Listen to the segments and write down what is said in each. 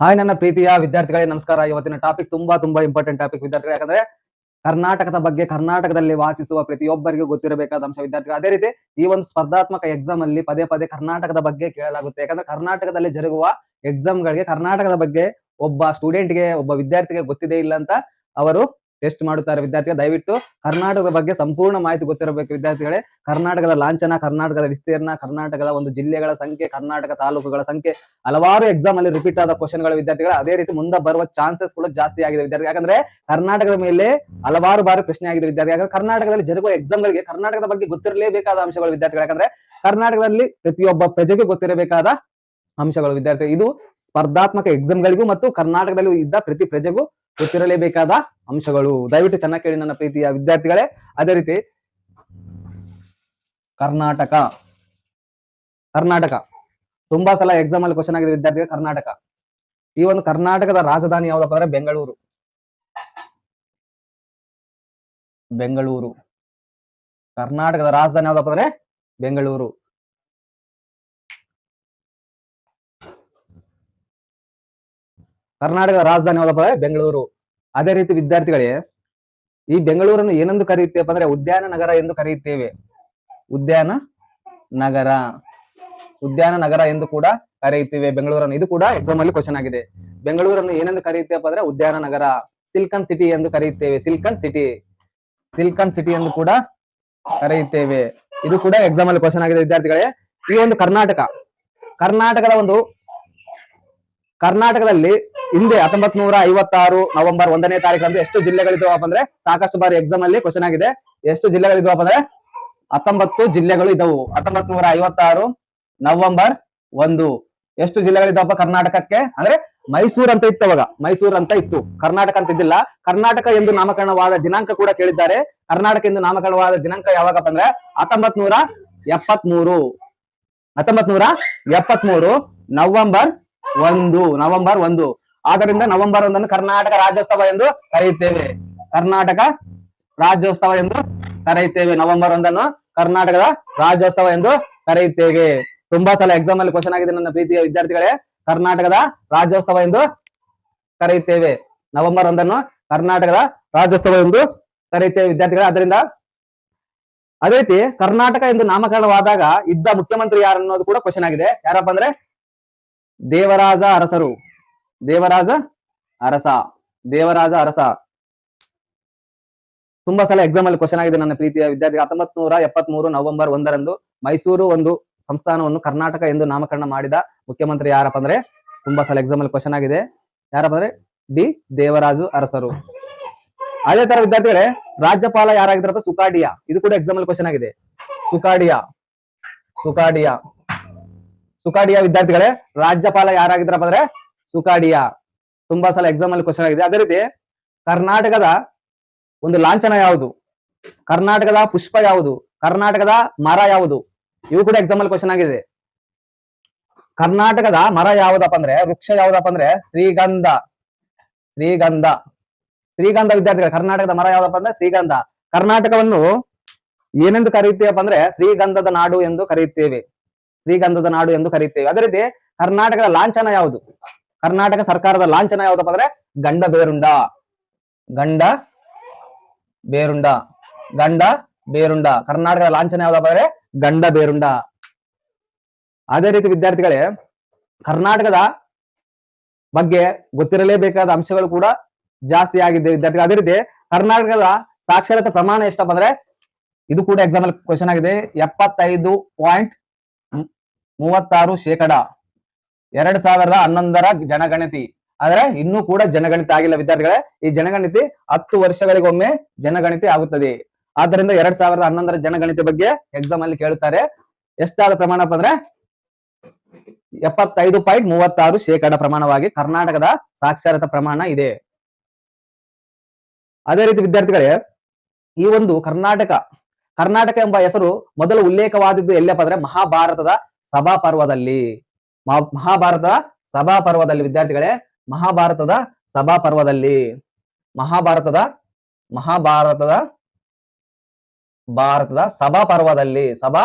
Hi ನನ್ನ ಪ್ರೀತಿಯ ವಿದ್ಯಾರ್ಥಿಗಳೇ, ನಮಸ್ಕಾರ. ಇವತ್ತಿನ ಟಾಪಿಕ್ ತುಂಬಾ ತುಂಬಾ ಇಂಪಾರ್ಟೆಂಟ್ ಟಾಪಿಕ್ ವಿದ್ಯಾರ್ಥಿಗಳು. ಯಾಕಂದ್ರೆ ಕರ್ನಾಟಕದ ಬಗ್ಗೆ, ಕರ್ನಾಟಕದಲ್ಲಿ ವಾಸಿಸುವ ಪ್ರತಿಯೊಬ್ಬರಿಗೂ ಗೊತ್ತಿರಬೇಕಾದ ಅಂಶ ವಿದ್ಯಾರ್ಥಿಗಳು, ಅದೇ ರೀತಿ ಈ ಒಂದು ಸ್ಪರ್ಧಾತ್ಮಕ ಎಕ್ಸಾಮ್ ಅಲ್ಲಿ ಪದೇ ಪದೇ ಕರ್ನಾಟಕದ ಬಗ್ಗೆ ಕೇಳಲಾಗುತ್ತೆ. ಯಾಕಂದ್ರೆ ಕರ್ನಾಟಕದಲ್ಲಿ ಜರುಗುವ ಎಕ್ಸಾಮ್ ಗಳಿಗೆ ಕರ್ನಾಟಕದ ಬಗ್ಗೆ ಒಬ್ಬ ಸ್ಟೂಡೆಂಟ್ಗೆ, ಒಬ್ಬ ವಿದ್ಯಾರ್ಥಿಗೆ ಗೊತ್ತಿದೆ ಇಲ್ಲ ಅಂತ ಅವರು ಟೆಸ್ಟ್ ಮಾಡುತ್ತಾರೆ ವಿದ್ಯಾರ್ಥಿಗಳು. ದಯವಿಟ್ಟು ಕರ್ನಾಟಕದ ಬಗ್ಗೆ ಸಂಪೂರ್ಣ ಮಾಹಿತಿ ಗೊತ್ತಿರಬೇಕು ವಿದ್ಯಾರ್ಥಿಗಳೇ. ಕರ್ನಾಟಕದ ಲಾಂಛನ, ಕರ್ನಾಟಕದ ವಿಸ್ತೀರ್ಣ, ಕರ್ನಾಟಕದ ಒಂದು ಜಿಲ್ಲೆಗಳ ಸಂಖ್ಯೆ, ಕರ್ನಾಟಕ ತಾಲೂಕುಗಳ ಸಂಖ್ಯೆ, ಹಲವಾರು ಎಕ್ಸಾಮ್ ಅಲ್ಲಿ ರಿಪೀಟ್ ಆದ ಕ್ವಶನ್ಗಳು ವಿದ್ಯಾರ್ಥಿಗಳು. ಅದೇ ರೀತಿ ಮುಂದೆ ಬರುವ ಚಾನ್ಸಸ್ ಕೂಡ ಜಾಸ್ತಿ ಆಗಿದೆ ವಿದ್ಯಾರ್ಥಿ ಯಾಕಂದ್ರೆ ಕರ್ನಾಟಕದ ಮೇಲೆ ಹಲವಾರು ಬಾರಿ ಪ್ರಶ್ನೆ ಆಗಿದೆ ವಿದ್ಯಾರ್ಥಿ ಯಾಕಂದ್ರೆ ಕರ್ನಾಟಕದಲ್ಲಿ ಜರುಗುವ ಎಕ್ಸಾಮ್ ಗಳಿಗೆ ಕರ್ನಾಟಕದ ಬಗ್ಗೆ ಗೊತ್ತಿರಲೇಬೇಕಾದ ಅಂಶಗಳು ವಿದ್ಯಾರ್ಥಿಗಳು. ಯಾಕಂದ್ರೆ ಕರ್ನಾಟಕದಲ್ಲಿ ಪ್ರತಿಯೊಬ್ಬ ಪ್ರಜೆಗೆ ಗೊತ್ತಿರಬೇಕಾದ ಅಂಶಗಳು ವಿದ್ಯಾರ್ಥಿ ಇದು ಸ್ಪರ್ಧಾತ್ಮಕ ಎಕ್ಸಾಮ್ ಗಳಿಗೂ ಮತ್ತು ಕರ್ನಾಟಕದಲ್ಲಿ ಇದ್ದ ಪ್ರತಿ ಪ್ರಜೆಗೂ ಗೊತ್ತಿರಲೇಬೇಕಾದ ಅಂಶಗಳು. ದಯವಿಟ್ಟು ಚೆನ್ನಾಗಿ ಕೇಳಿ ನನ್ನ ಪ್ರೀತಿಯ ವಿದ್ಯಾರ್ಥಿಗಳೇ. ಅದೇ ರೀತಿ ಕರ್ನಾಟಕ. ಕರ್ನಾಟಕ. ತುಂಬಾ ಸಲ ಎಕ್ಸಾಮ್ ಅಲ್ಲಿ ಕ್ವಶನ್ ಆಗಿದೆ ವಿದ್ಯಾರ್ಥಿಗಳು ಕರ್ನಾಟಕ. ಈ ಒಂದು ಕರ್ನಾಟಕದ ರಾಜಧಾನಿ ಯಾವ್ದಪ್ಪ ಅಂದ್ರೆ ಬೆಂಗಳೂರು. ಬೆಂಗಳೂರು. ಕರ್ನಾಟಕದ ರಾಜಧಾನಿ ಯಾವ್ದಪ್ಪ ಅಂದ್ರೆ ಬೆಂಗಳೂರು. ಕರ್ನಾಟಕದ ರಾಜಧಾನಿ ಯಾವ್ದಪ್ಪ ಬೆಂಗಳೂರು. ಅದೇ ರೀತಿ ವಿದ್ಯಾರ್ಥಿಗಳೇ, ಈ ಬೆಂಗಳೂರನ್ನು ಏನೆಂದು ಕರೆಯುತ್ತೇವೆ ಅಂದ್ರೆ ಉದ್ಯಾನ ನಗರ ಎಂದು ಕರೆಯುತ್ತೇವೆ. ಉದ್ಯಾನ ನಗರ. ಉದ್ಯಾನ ನಗರ ಎಂದು ಕೂಡ ಕರೆಯುತ್ತೇವೆ ಬೆಂಗಳೂರನ್ನು. ಇದು ಕೂಡ ಎಕ್ಸಾಮ್ ಅಲ್ಲಿ ಕ್ವಶನ್ ಆಗಿದೆ. ಬೆಂಗಳೂರನ್ನು ಏನೆಂದು ಕರೆಯುತ್ತೇವಪ್ಪ ಅಂದ್ರೆ ಉದ್ಯಾನ ನಗರ. ಸಿಲ್ಕನ್ ಸಿಟಿ ಎಂದು ಕರೆಯುತ್ತೇವೆ. Silicon city. ಸಿಲ್ಕನ್ ಸಿಟಿ ಎಂದು ಕೂಡ ಕರೆಯುತ್ತೇವೆ. ಇದು ಕೂಡ ಎಕ್ಸಾಮ್ ಅಲ್ಲಿ ಕ್ವಶನ್ ಆಗಿದೆ ವಿದ್ಯಾರ್ಥಿಗಳೇ. ಈ ಒಂದು ಕರ್ನಾಟಕ, ಕರ್ನಾಟಕದ ಒಂದು ಕರ್ನಾಟಕದಲ್ಲಿ ಹಿಂದೆ ಹತ್ತೊಂಬತ್ ನೂರ ಐವತ್ತಾರು ನವೆಂಬರ್ ಒಂದನೇ ತಾರೀಕಂದು ಎಷ್ಟು ಜಿಲ್ಲೆಗಳಿದಾವಪ್ಪ ಅಂದ್ರೆ? ಸಾಕಷ್ಟು ಬಾರಿ ಎಕ್ಸಾಮ್ ಅಲ್ಲಿ ಕ್ವಶನ್ ಆಗಿದೆ. ಎಷ್ಟು ಜಿಲ್ಲೆಗಳಿದಾವಪ್ಪ ಅಂದ್ರೆ? ಹತ್ತೊಂಬತ್ತು ಜಿಲ್ಲೆಗಳು ಇದ್ದವು. ಹತ್ತೊಂಬತ್ ನೂರ ಐವತ್ತಾರು ನವೆಂಬರ್ ಒಂದು. ಎಷ್ಟು ಜಿಲ್ಲೆಗಳಿದಾವಪ್ಪ ಕರ್ನಾಟಕಕ್ಕೆ? ಅಂದ್ರೆ ಮೈಸೂರು ಅಂತ ಇತ್ತು ಅವಾಗ. ಮೈಸೂರು ಅಂತ ಇತ್ತು. ಕರ್ನಾಟಕ ಅಂತ ಇದ್ದಿಲ್ಲ. ಕರ್ನಾಟಕ ಎಂದು ನಾಮಕರಣವಾದ ದಿನಾಂಕ ಕೂಡ ಕೇಳಿದ್ದಾರೆ. ಕರ್ನಾಟಕ ಎಂದು ನಾಮಕರಣವಾದ ದಿನಾಂಕ ಯಾವಾಗಪ್ಪ ಅಂದ್ರೆ? ಹತ್ತೊಂಬತ್ ನೂರ ಎಪ್ಪತ್ಮೂರು. ಹತ್ತೊಂಬತ್ ನೂರ ಎಪ್ಪತ್ಮೂರು ನವೆಂಬರ್ ಒಂದು, ನವೆಂಬರ್ ಒಂದು. ಆದ್ದರಿಂದ ನವೆಂಬರ್ ಒಂದನ್ನು ಕರ್ನಾಟಕ ರಾಜ್ಯೋತ್ಸವ ಎಂದು ಕರೆಯುತ್ತೇವೆ. ಕರ್ನಾಟಕ ರಾಜ್ಯೋತ್ಸವ ಎಂದು ಕರೆಯುತ್ತೇವೆ. ನವೆಂಬರ್ ಒಂದನ್ನು ಕರ್ನಾಟಕದ ರಾಜ್ಯೋತ್ಸವ ಎಂದು ಕರೆಯುತ್ತೇವೆ. ತುಂಬಾ ಸಲ ಎಕ್ಸಾಮ್ ಅಲ್ಲಿ ಕ್ವಶನ್ ಆಗಿದೆ ನನ್ನ ಪ್ರೀತಿಯ ವಿದ್ಯಾರ್ಥಿಗಳೇ, ಕರ್ನಾಟಕದ ರಾಜ್ಯೋತ್ಸವ ಎಂದು ಕರೆಯುತ್ತೇವೆ. ನವೆಂಬರ್ ಒಂದನ್ನು ಕರ್ನಾಟಕದ ರಾಜ್ಯೋತ್ಸವ ಎಂದು ಕರೆಯುತ್ತೇವೆ ವಿದ್ಯಾರ್ಥಿಗಳೇ. ಅದರಿಂದ ಅದೇ ರೀತಿ ಕರ್ನಾಟಕ ಎಂದು ನಾಮಕರಣವಾದಾಗ ಇದ್ದ ಮುಖ್ಯಮಂತ್ರಿ ಯಾರು ಅನ್ನೋದು ಕೂಡ ಕ್ವಶನ್ ಆಗಿದೆ. ಯಾರಪ್ಪ ಅಂದ್ರೆ ದೇವರಾಜ ಅರಸರು. ದೇವರಾಜ ಅರಸ. ದೇವರಾಜ ಅರಸ. ತುಂಬಾ ಸಲ ಎಕ್ಸಾಮ್ ಅಲ್ಲಿ ಕ್ವಶನ್ ಆಗಿದೆ ನನ್ನ ಪ್ರೀತಿಯ ವಿದ್ಯಾರ್ಥಿ ಹತ್ತೊಂಬತ್ ನೂರ ಎಪ್ಪತ್ಮೂರು ನವೆಂಬರ್ ಒಂದರಂದು ಮೈಸೂರು ಒಂದು ಸಂಸ್ಥಾನವನ್ನು ಕರ್ನಾಟಕ ಎಂದು ನಾಮಕರಣ ಮಾಡಿದ ಮುಖ್ಯಮಂತ್ರಿ ಯಾರಪ್ಪ ಅಂದ್ರೆ ತುಂಬಾ ಸಲ ಎಕ್ಸಾಮ್ ಅಲ್ಲಿ ಕ್ವಶನ್ ಆಗಿದೆ. ಯಾರಪ್ಪ ಅಂದ್ರೆ ಡಿ ದೇವರಾಜು ಅರಸರು. ಅದೇ ತರ ವಿದ್ಯಾರ್ಥಿಗಳೇ, ರಾಜ್ಯಪಾಲ ಯಾರಾಗಿದ್ರಪ್ಪ ಸುಕಾಡಿಯಾ. ಇದು ಕೂಡ ಎಕ್ಸಾಮ್ ಅಲ್ಲಿ ಕ್ವಶನ್ ಆಗಿದೆ. ಸುಕಾಡಿಯಾ. ಸುಕಾಡಿಯಾ. ಸುಕಾಡಿಯಾ ವಿದ್ಯಾರ್ಥಿಗಳೇ, ರಾಜ್ಯಪಾಲ ಯಾರಾಗಿದ್ರಪ್ಪ ಅಂದ್ರೆ ಸುಕಾಡಿಯಾ. ತುಂಬಾ ಸಲ ಎಕ್ಸಾಮ್ ಅಲ್ಲಿ ಕ್ವಶನ್ ಆಗಿದೆ. ಅದೇ ರೀತಿ ಕರ್ನಾಟಕದ ಒಂದು ಲಾಂಛನ ಯಾವುದು? ಕರ್ನಾಟಕದ ಪುಷ್ಪ ಯಾವುದು? ಕರ್ನಾಟಕದ ಮರ ಯಾವುದು? ಇವು ಕೂಡ ಎಕ್ಸಾಮ್ ಅಲ್ಲಿ ಕ್ವಶನ್ ಆಗಿದೆ. ಕರ್ನಾಟಕದ ಮರ ಯಾವುದಪ್ಪ ಅಂದ್ರೆ, ವೃಕ್ಷ ಯಾವುದಪ್ಪ ಅಂದ್ರೆ, ಶ್ರೀಗಂಧ. ಶ್ರೀಗಂಧ. ಶ್ರೀಗಂಧ ವಿದ್ಯಾರ್ಥಿಗಳು, ಕರ್ನಾಟಕದ ಮರ ಯಾವ್ದಪ್ಪ ಅಂದ್ರೆ, ಶ್ರೀಗಂಧ. ಕರ್ನಾಟಕವನ್ನು ಏನೆಂದು ಕರೆಯುತ್ತೇವಪ್ಪ ಅಂದ್ರೆ, ಶ್ರೀಗಂಧದ ನಾಡು ಎಂದು ಕರೆಯುತ್ತೇವೆ. ಶ್ರೀಗಂಧದ ನಾಡು ಎಂದು ಕರೆಯುತ್ತೇವೆ ಅದೇ ರೀತಿ ಕರ್ನಾಟಕದ ಲಾಂಛನ ಯಾವುದು? ಕರ್ನಾಟಕ ಸರ್ಕಾರದ ಲಾಂಛನ ಯಾವುದಪ್ಪ ಅಂದ್ರೆ ಗಂಡ ಬೇರುಂಡ. ಗಂಡ ಬೇರುಂಡ. ಗಂಡ ಬೇರುಂಡ. ಕರ್ನಾಟಕದ ಲಾಂಛನ ಯಾವ್ದಪ್ಪ ಅಂದ್ರೆ ಗಂಡ ಬೇರುಂಡ. ಅದೇ ರೀತಿ ವಿದ್ಯಾರ್ಥಿಗಳೇ, ಕರ್ನಾಟಕದ ಬಗ್ಗೆ ಗೊತ್ತಿರಲೇಬೇಕಾದ ಅಂಶಗಳು ಕೂಡ ಜಾಸ್ತಿ ಆಗಿದೆ ವಿದ್ಯಾರ್ಥಿಗಳು. ಅದೇ ರೀತಿ ಕರ್ನಾಟಕದ ಸಾಕ್ಷರತೆ ಪ್ರಮಾಣ ಎಷ್ಟಪ್ಪ ಅಂದ್ರೆ, ಇದು ಕೂಡ ಎಕ್ಸಾಮ್ ಕ್ವಶನ್ ಆಗಿದೆ. ಎಪ್ಪತ್ತೈದು ಪಾಯಿಂಟ್ ಮೂವತ್ತಾರು ಶೇಕಡ. ಎರಡ್ ಸಾವಿರದ ಹನ್ನೊಂದರ ಜನಗಣತಿ. ಆದ್ರೆ ಇನ್ನೂ ಕೂಡ ಜನಗಣತಿ ಆಗಿಲ್ಲ ವಿದ್ಯಾರ್ಥಿಗಳೇ. ಈ ಜನಗಣತಿ ಹತ್ತು ವರ್ಷಗಳಿಗೊಮ್ಮೆ ಜನಗಣತಿ ಆಗುತ್ತದೆ. ಆದ್ದರಿಂದ ಎರಡ್ ಸಾವಿರದ ಹನ್ನೊಂದರ ಜನಗಣತಿ ಬಗ್ಗೆ ಎಕ್ಸಾಮ್ ಅಲ್ಲಿ ಕೇಳುತ್ತಾರೆ. ಎಷ್ಟಾದ ಪ್ರಮಾಣ ಅಂದ್ರೆ ಎಪ್ಪತ್ತೈದು ಪಾಯಿಂಟ್ ಮೂವತ್ತಾರು ಶೇಕಡ ಪ್ರಮಾಣವಾಗಿ ಕರ್ನಾಟಕದ ಸಾಕ್ಷರತಾ ಪ್ರಮಾಣ ಇದೆ. ಅದೇ ರೀತಿ ವಿದ್ಯಾರ್ಥಿಗಳೇ, ಈ ಒಂದು ಕರ್ನಾಟಕ ಕರ್ನಾಟಕ ಎಂಬ ಹೆಸರು ಮೊದಲು ಉಲ್ಲೇಖವಾದದ್ದು ಎಲ್ಲಪ್ಪ ಅಂದ್ರೆ ಮಹಾಭಾರತದ ಸಭಾ ಪರ್ವದಲ್ಲಿ ಮಹಾ- ಮಹಾಭಾರತದ ಸಭಾ ಪರ್ವದಲ್ಲಿ ವಿದ್ಯಾರ್ಥಿಗಳೇ, ಮಹಾಭಾರತದ ಸಭಾ ಪರ್ವದಲ್ಲಿ ಮಹಾಭಾರತದ ಮಹಾಭಾರತದ, ಭಾರತದ ಸಭಾ ಪರ್ವದಲ್ಲಿ ಸಭಾ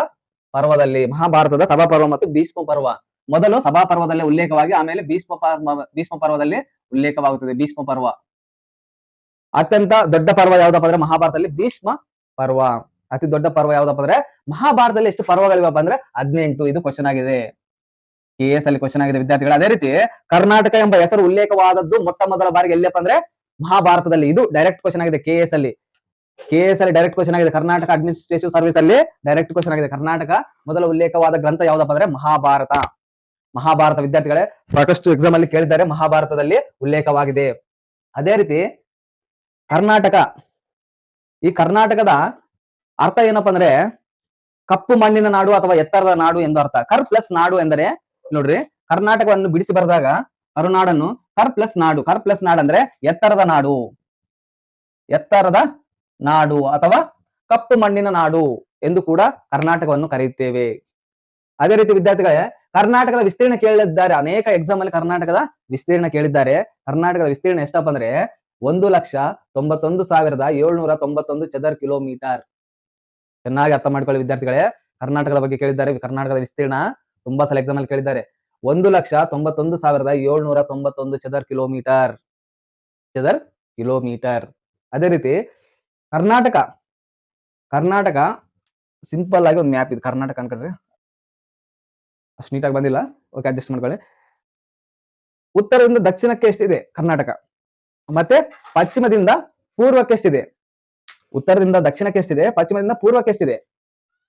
ಪರ್ವದಲ್ಲಿ ಮಹಾಭಾರತದ ಸಭಾ ಪರ್ವ ಮತ್ತು ಭೀಷ್ಮ ಪರ್ವ ಮೊದಲು ಸಭಾ ಪರ್ವದಲ್ಲಿ ಉಲ್ಲೇಖವಾಗಿ, ಆಮೇಲೆ ಭೀಷ್ಮ ಪರ್ವ ಭೀಷ್ಮ ಪರ್ವದಲ್ಲಿ ಉಲ್ಲೇಖವಾಗುತ್ತದೆ ಭೀಷ್ಮ ಪರ್ವ ಅತ್ಯಂತ ದೊಡ್ಡ ಪರ್ವ ಯಾವ್ದಪ್ಪ ಅಂದ್ರೆ ಮಹಾಭಾರತದಲ್ಲಿ ಭೀಷ್ಮ ಪರ್ವ ಅತಿ ದೊಡ್ಡ ಪರ್ವ ಯಾವ್ದಪ್ಪ ಅಂದ್ರೆ ಮಹಾಭಾರತದಲ್ಲಿ ಎಷ್ಟು ಪರ್ವಗಳಿವಪ್ಪ ಅಂದ್ರೆ ಹದಿನೆಂಟು ಇದು ಕ್ವಶನ್ ಆಗಿದೆ. ಕೆ ಎಸ್ ಅಲ್ಲಿ ಕ್ವಶನ್ ಆಗಿದೆ ವಿದ್ಯಾರ್ಥಿಗಳು. ಅದೇ ರೀತಿ ಕರ್ನಾಟಕ ಎಂಬ ಹೆಸರು ಉಲ್ಲೇಖವಾದದ್ದು ಮೊಟ್ಟ ಮೊದಲ ಬಾರಿಗೆ ಎಲ್ಲಪ್ಪ ಅಂದ್ರೆ ಮಹಾಭಾರತದಲ್ಲಿ. ಇದು ಡೈರೆಕ್ಟ್ ಕ್ವಶನ್ ಆಗಿದೆ ಕೆ ಎಸ್ ಅಲ್ಲಿ. ಕೆ ಎಸ್ ಅಲ್ಲಿ ಡೈರೆಕ್ಟ್ ಕ್ವಶನ್ ಆಗಿದೆ. ಕರ್ನಾಟಕ ಅಡ್ಮಿನಿಸ್ಟ್ರೇಷನ್ ಸರ್ವಿಸ್ ಅಲ್ಲಿ ಡೈರೆಕ್ಟ್ ಕ್ವಶನ್ ಆಗಿದೆ. ಕರ್ನಾಟಕ ಮೊದಲ ಉಲ್ಲೇಖವಾದ ಗ್ರಂಥ ಯಾವ್ದಪ್ಪ ಅಂದ್ರೆ ಮಹಾಭಾರತ. ಮಹಾಭಾರತ ವಿದ್ಯಾರ್ಥಿಗಳೇ, ಸಾಕಷ್ಟು ಎಕ್ಸಾಮ್ ಅಲ್ಲಿ ಕೇಳಿದ್ದಾರೆ. ಮಹಾಭಾರತದಲ್ಲಿ ಉಲ್ಲೇಖವಾಗಿದೆ. ಅದೇ ರೀತಿ ಕರ್ನಾಟಕ. ಈ ಕರ್ನಾಟಕದ ಅರ್ಥ ಏನಪ್ಪಾ ಅಂದ್ರೆ ಕಪ್ಪು ಮಣ್ಣಿನ ನಾಡು ಅಥವಾ ಎತ್ತರದ ನಾಡು ಎಂದು ಅರ್ಥ. ಕರ್ ಪ್ಲಸ್ ನಾಡು ಎಂದರೆ ನೋಡ್ರಿ, ಕರ್ನಾಟಕವನ್ನು ಬಿಡಿಸಿ ಬರೆದಾಗ ಕರುನಾಡನ್ನು ಕರ್ ಪ್ಲಸ್ ನಾಡು. ಕರ್ ಪ್ಲಸ್ ನಾಡು ಅಂದ್ರೆ ಎತ್ತರದ ನಾಡು. ಎತ್ತರದ ನಾಡು ಅಥವಾ ಕಪ್ಪು ಮಣ್ಣಿನ ನಾಡು ಎಂದು ಕೂಡ ಕರ್ನಾಟಕವನ್ನು ಕರೆಯುತ್ತೇವೆ. ಅದೇ ರೀತಿ ವಿದ್ಯಾರ್ಥಿಗಳೇ, ಕರ್ನಾಟಕದ ವಿಸ್ತೀರ್ಣ ಕೇಳಿದ್ದಾರೆ. ಅನೇಕ ಎಕ್ಸಾಮ್ ಅಲ್ಲಿ ಕರ್ನಾಟಕದ ವಿಸ್ತೀರ್ಣ ಕೇಳಿದ್ದಾರೆ. ಕರ್ನಾಟಕದ ವಿಸ್ತೀರ್ಣ ಎಷ್ಟಪ್ಪ ಅಂದ್ರೆ ಒಂದು ಲಕ್ಷ ತೊಂಬತ್ತೊಂದು ಸಾವಿರದ ಏಳ್ನೂರ ತೊಂಬತ್ತೊಂದು ಚದರ್ ಕಿಲೋಮೀಟರ್ ಚೆನ್ನಾಗಿ ಅರ್ಥ ಮಾಡ್ಕೊಳ್ಳಿ ವಿದ್ಯಾರ್ಥಿಗಳೇ. ಕರ್ನಾಟಕದ ಬಗ್ಗೆ ಕೇಳಿದ್ದಾರೆ. ಕರ್ನಾಟಕದ ವಿಸ್ತೀರ್ಣ ತುಂಬಾ ಸಲ ಎಕ್ಸಾಮ್ ಅಲ್ಲಿ ಕೇಳಿದ್ದಾರೆ. ಒಂದು ಲಕ್ಷ ತೊಂಬತ್ತೊಂದು ಸಾವಿರದ ಏಳ್ನೂರ ತೊಂಬತ್ತೊಂದು ಚದರ್ ಕಿಲೋಮೀಟರ್. ಚದರ್ ಕಿಲೋಮೀಟರ್. ಅದೇ ರೀತಿ ಕರ್ನಾಟಕ ಕರ್ನಾಟಕ ಸಿಂಪಲ್ ಆಗಿ ಒಂದು ಮ್ಯಾಪ್ ಇದೆ. ಕರ್ನಾಟಕ ಅನ್ಕೊಂಡ್ರೆ. ಅಷ್ಟು ನೀಟಾಗಿ ಬಂದಿಲ್ಲ. ಓಕೆ ಅಡ್ಜಸ್ಟ್ ಮಾಡ್ಕೊಳ್ಳಿ. ಉತ್ತರದಿಂದ ದಕ್ಷಿಣಕ್ಕೆ ಎಷ್ಟಿದೆ ಕರ್ನಾಟಕ? ಮತ್ತೆ ಪಶ್ಚಿಮದಿಂದ ಪೂರ್ವಕ್ಕೆ ಎಷ್ಟಿದೆ? ಉತ್ತರದಿಂದ ದಕ್ಷಿಣಕ್ಕೆ ಎಷ್ಟಿದೆ? ಪಶ್ಚಿಮದಿಂದ ಪೂರ್ವಕ್ಕೆ ಎಷ್ಟಿದೆ?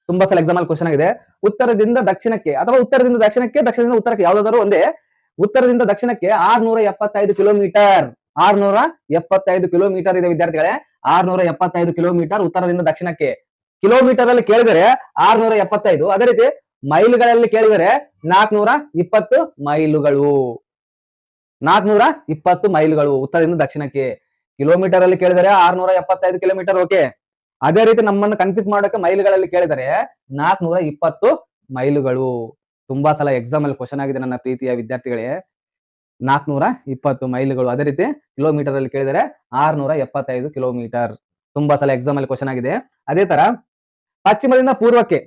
ತುಂಬಾ ಸಲ ಎಕ್ಸಾಮ್ ಅಲ್ಲಿ ಕ್ವಶನ್ ಆಗಿದೆ. ಉತ್ತರದಿಂದ ದಕ್ಷಿಣಕ್ಕೆ ಅಥವಾ ಉತ್ತರದಿಂದ ದಕ್ಷಿಣಕ್ಕೆ, ದಕ್ಷಿಣದಿಂದ ಉತ್ತರಕ್ಕೆ ಯಾವ್ದಾದ್ರು ಒಂದೇ ಉತ್ತರದಿಂದ ದಕ್ಷಿಣಕ್ಕೆ ಆರ್ನೂರ ಎಪ್ಪತ್ತೈದು ಕಿಲೋಮೀಟರ್. ಆರ್ನೂರ ಎಪ್ಪತ್ತೈದು ಕಿಲೋಮೀಟರ್ ಇದೆ ವಿದ್ಯಾರ್ಥಿಗಳೇ. ಆರ್ನೂರ ಎಪ್ಪತ್ತೈದು ಕಿಲೋಮೀಟರ್ ಉತ್ತರದಿಂದ ದಕ್ಷಿಣಕ್ಕೆ. ಕಿಲೋಮೀಟರ್ ಅಲ್ಲಿ ಕೇಳಿದರೆ ಆರ್ನೂರ ಎಪ್ಪತ್ತೈದು. ಅದೇ ರೀತಿ ಮೈಲುಗಳಲ್ಲಿ ಕೇಳಿದರೆ ನಾಲ್ಕನೂರ ಇಪ್ಪತ್ತು ಮೈಲುಗಳು. ನಾಲ್ಕನೂರ ಇಪ್ಪತ್ತು ಮೈಲುಗಳು ಉತ್ತರದಿಂದ ದಕ್ಷಿಣಕ್ಕೆ. ಕಿಲೋಮೀಟರ್ ಅಲ್ಲಿ ಕೇಳಿದರೆ ಆರ್ನೂರ ಎಪ್ಪತ್ತೈದು ಕಿಲೋಮೀಟರ್ ಓಕೆ ಅದೇ ರೀತಿ ನಮ್ಮನ್ನು ಕನ್ಫ್ಯೂಸ್ ಮಾಡೋಕೆ ಮೈಲುಗಳಲ್ಲಿ ಕೇಳಿದರೆ ನಾಲ್ಕನೂರ ಇಪ್ಪತ್ತು ಮೈಲುಗಳು ತುಂಬಾ ಸಲ ಎಕ್ಸಾಮ್ ಅಲ್ಲಿ ಕ್ವಶನ್ ಆಗಿದೆ ನನ್ನ ಪ್ರೀತಿಯ ವಿದ್ಯಾರ್ಥಿಗಳೇ. ನಾಲ್ಕನೂರ ಇಪ್ಪತ್ತು ಮೈಲುಗಳು ಅದೇ ರೀತಿ ಕಿಲೋಮೀಟರ್ ಅಲ್ಲಿ ಕೇಳಿದರೆ ಆರ್ನೂರ ಎಪ್ಪತ್ತೈದು ಕಿಲೋಮೀಟರ್ ತುಂಬಾ ಸಲ ಎಕ್ಸಾಮ್ ಅಲ್ಲಿ ಕ್ವಶನ್ ಆಗಿದೆ. ಅದೇ ತರ ಪಶ್ಚಿಮದಿಂದ ಪೂರ್ವಕ್ಕೆ,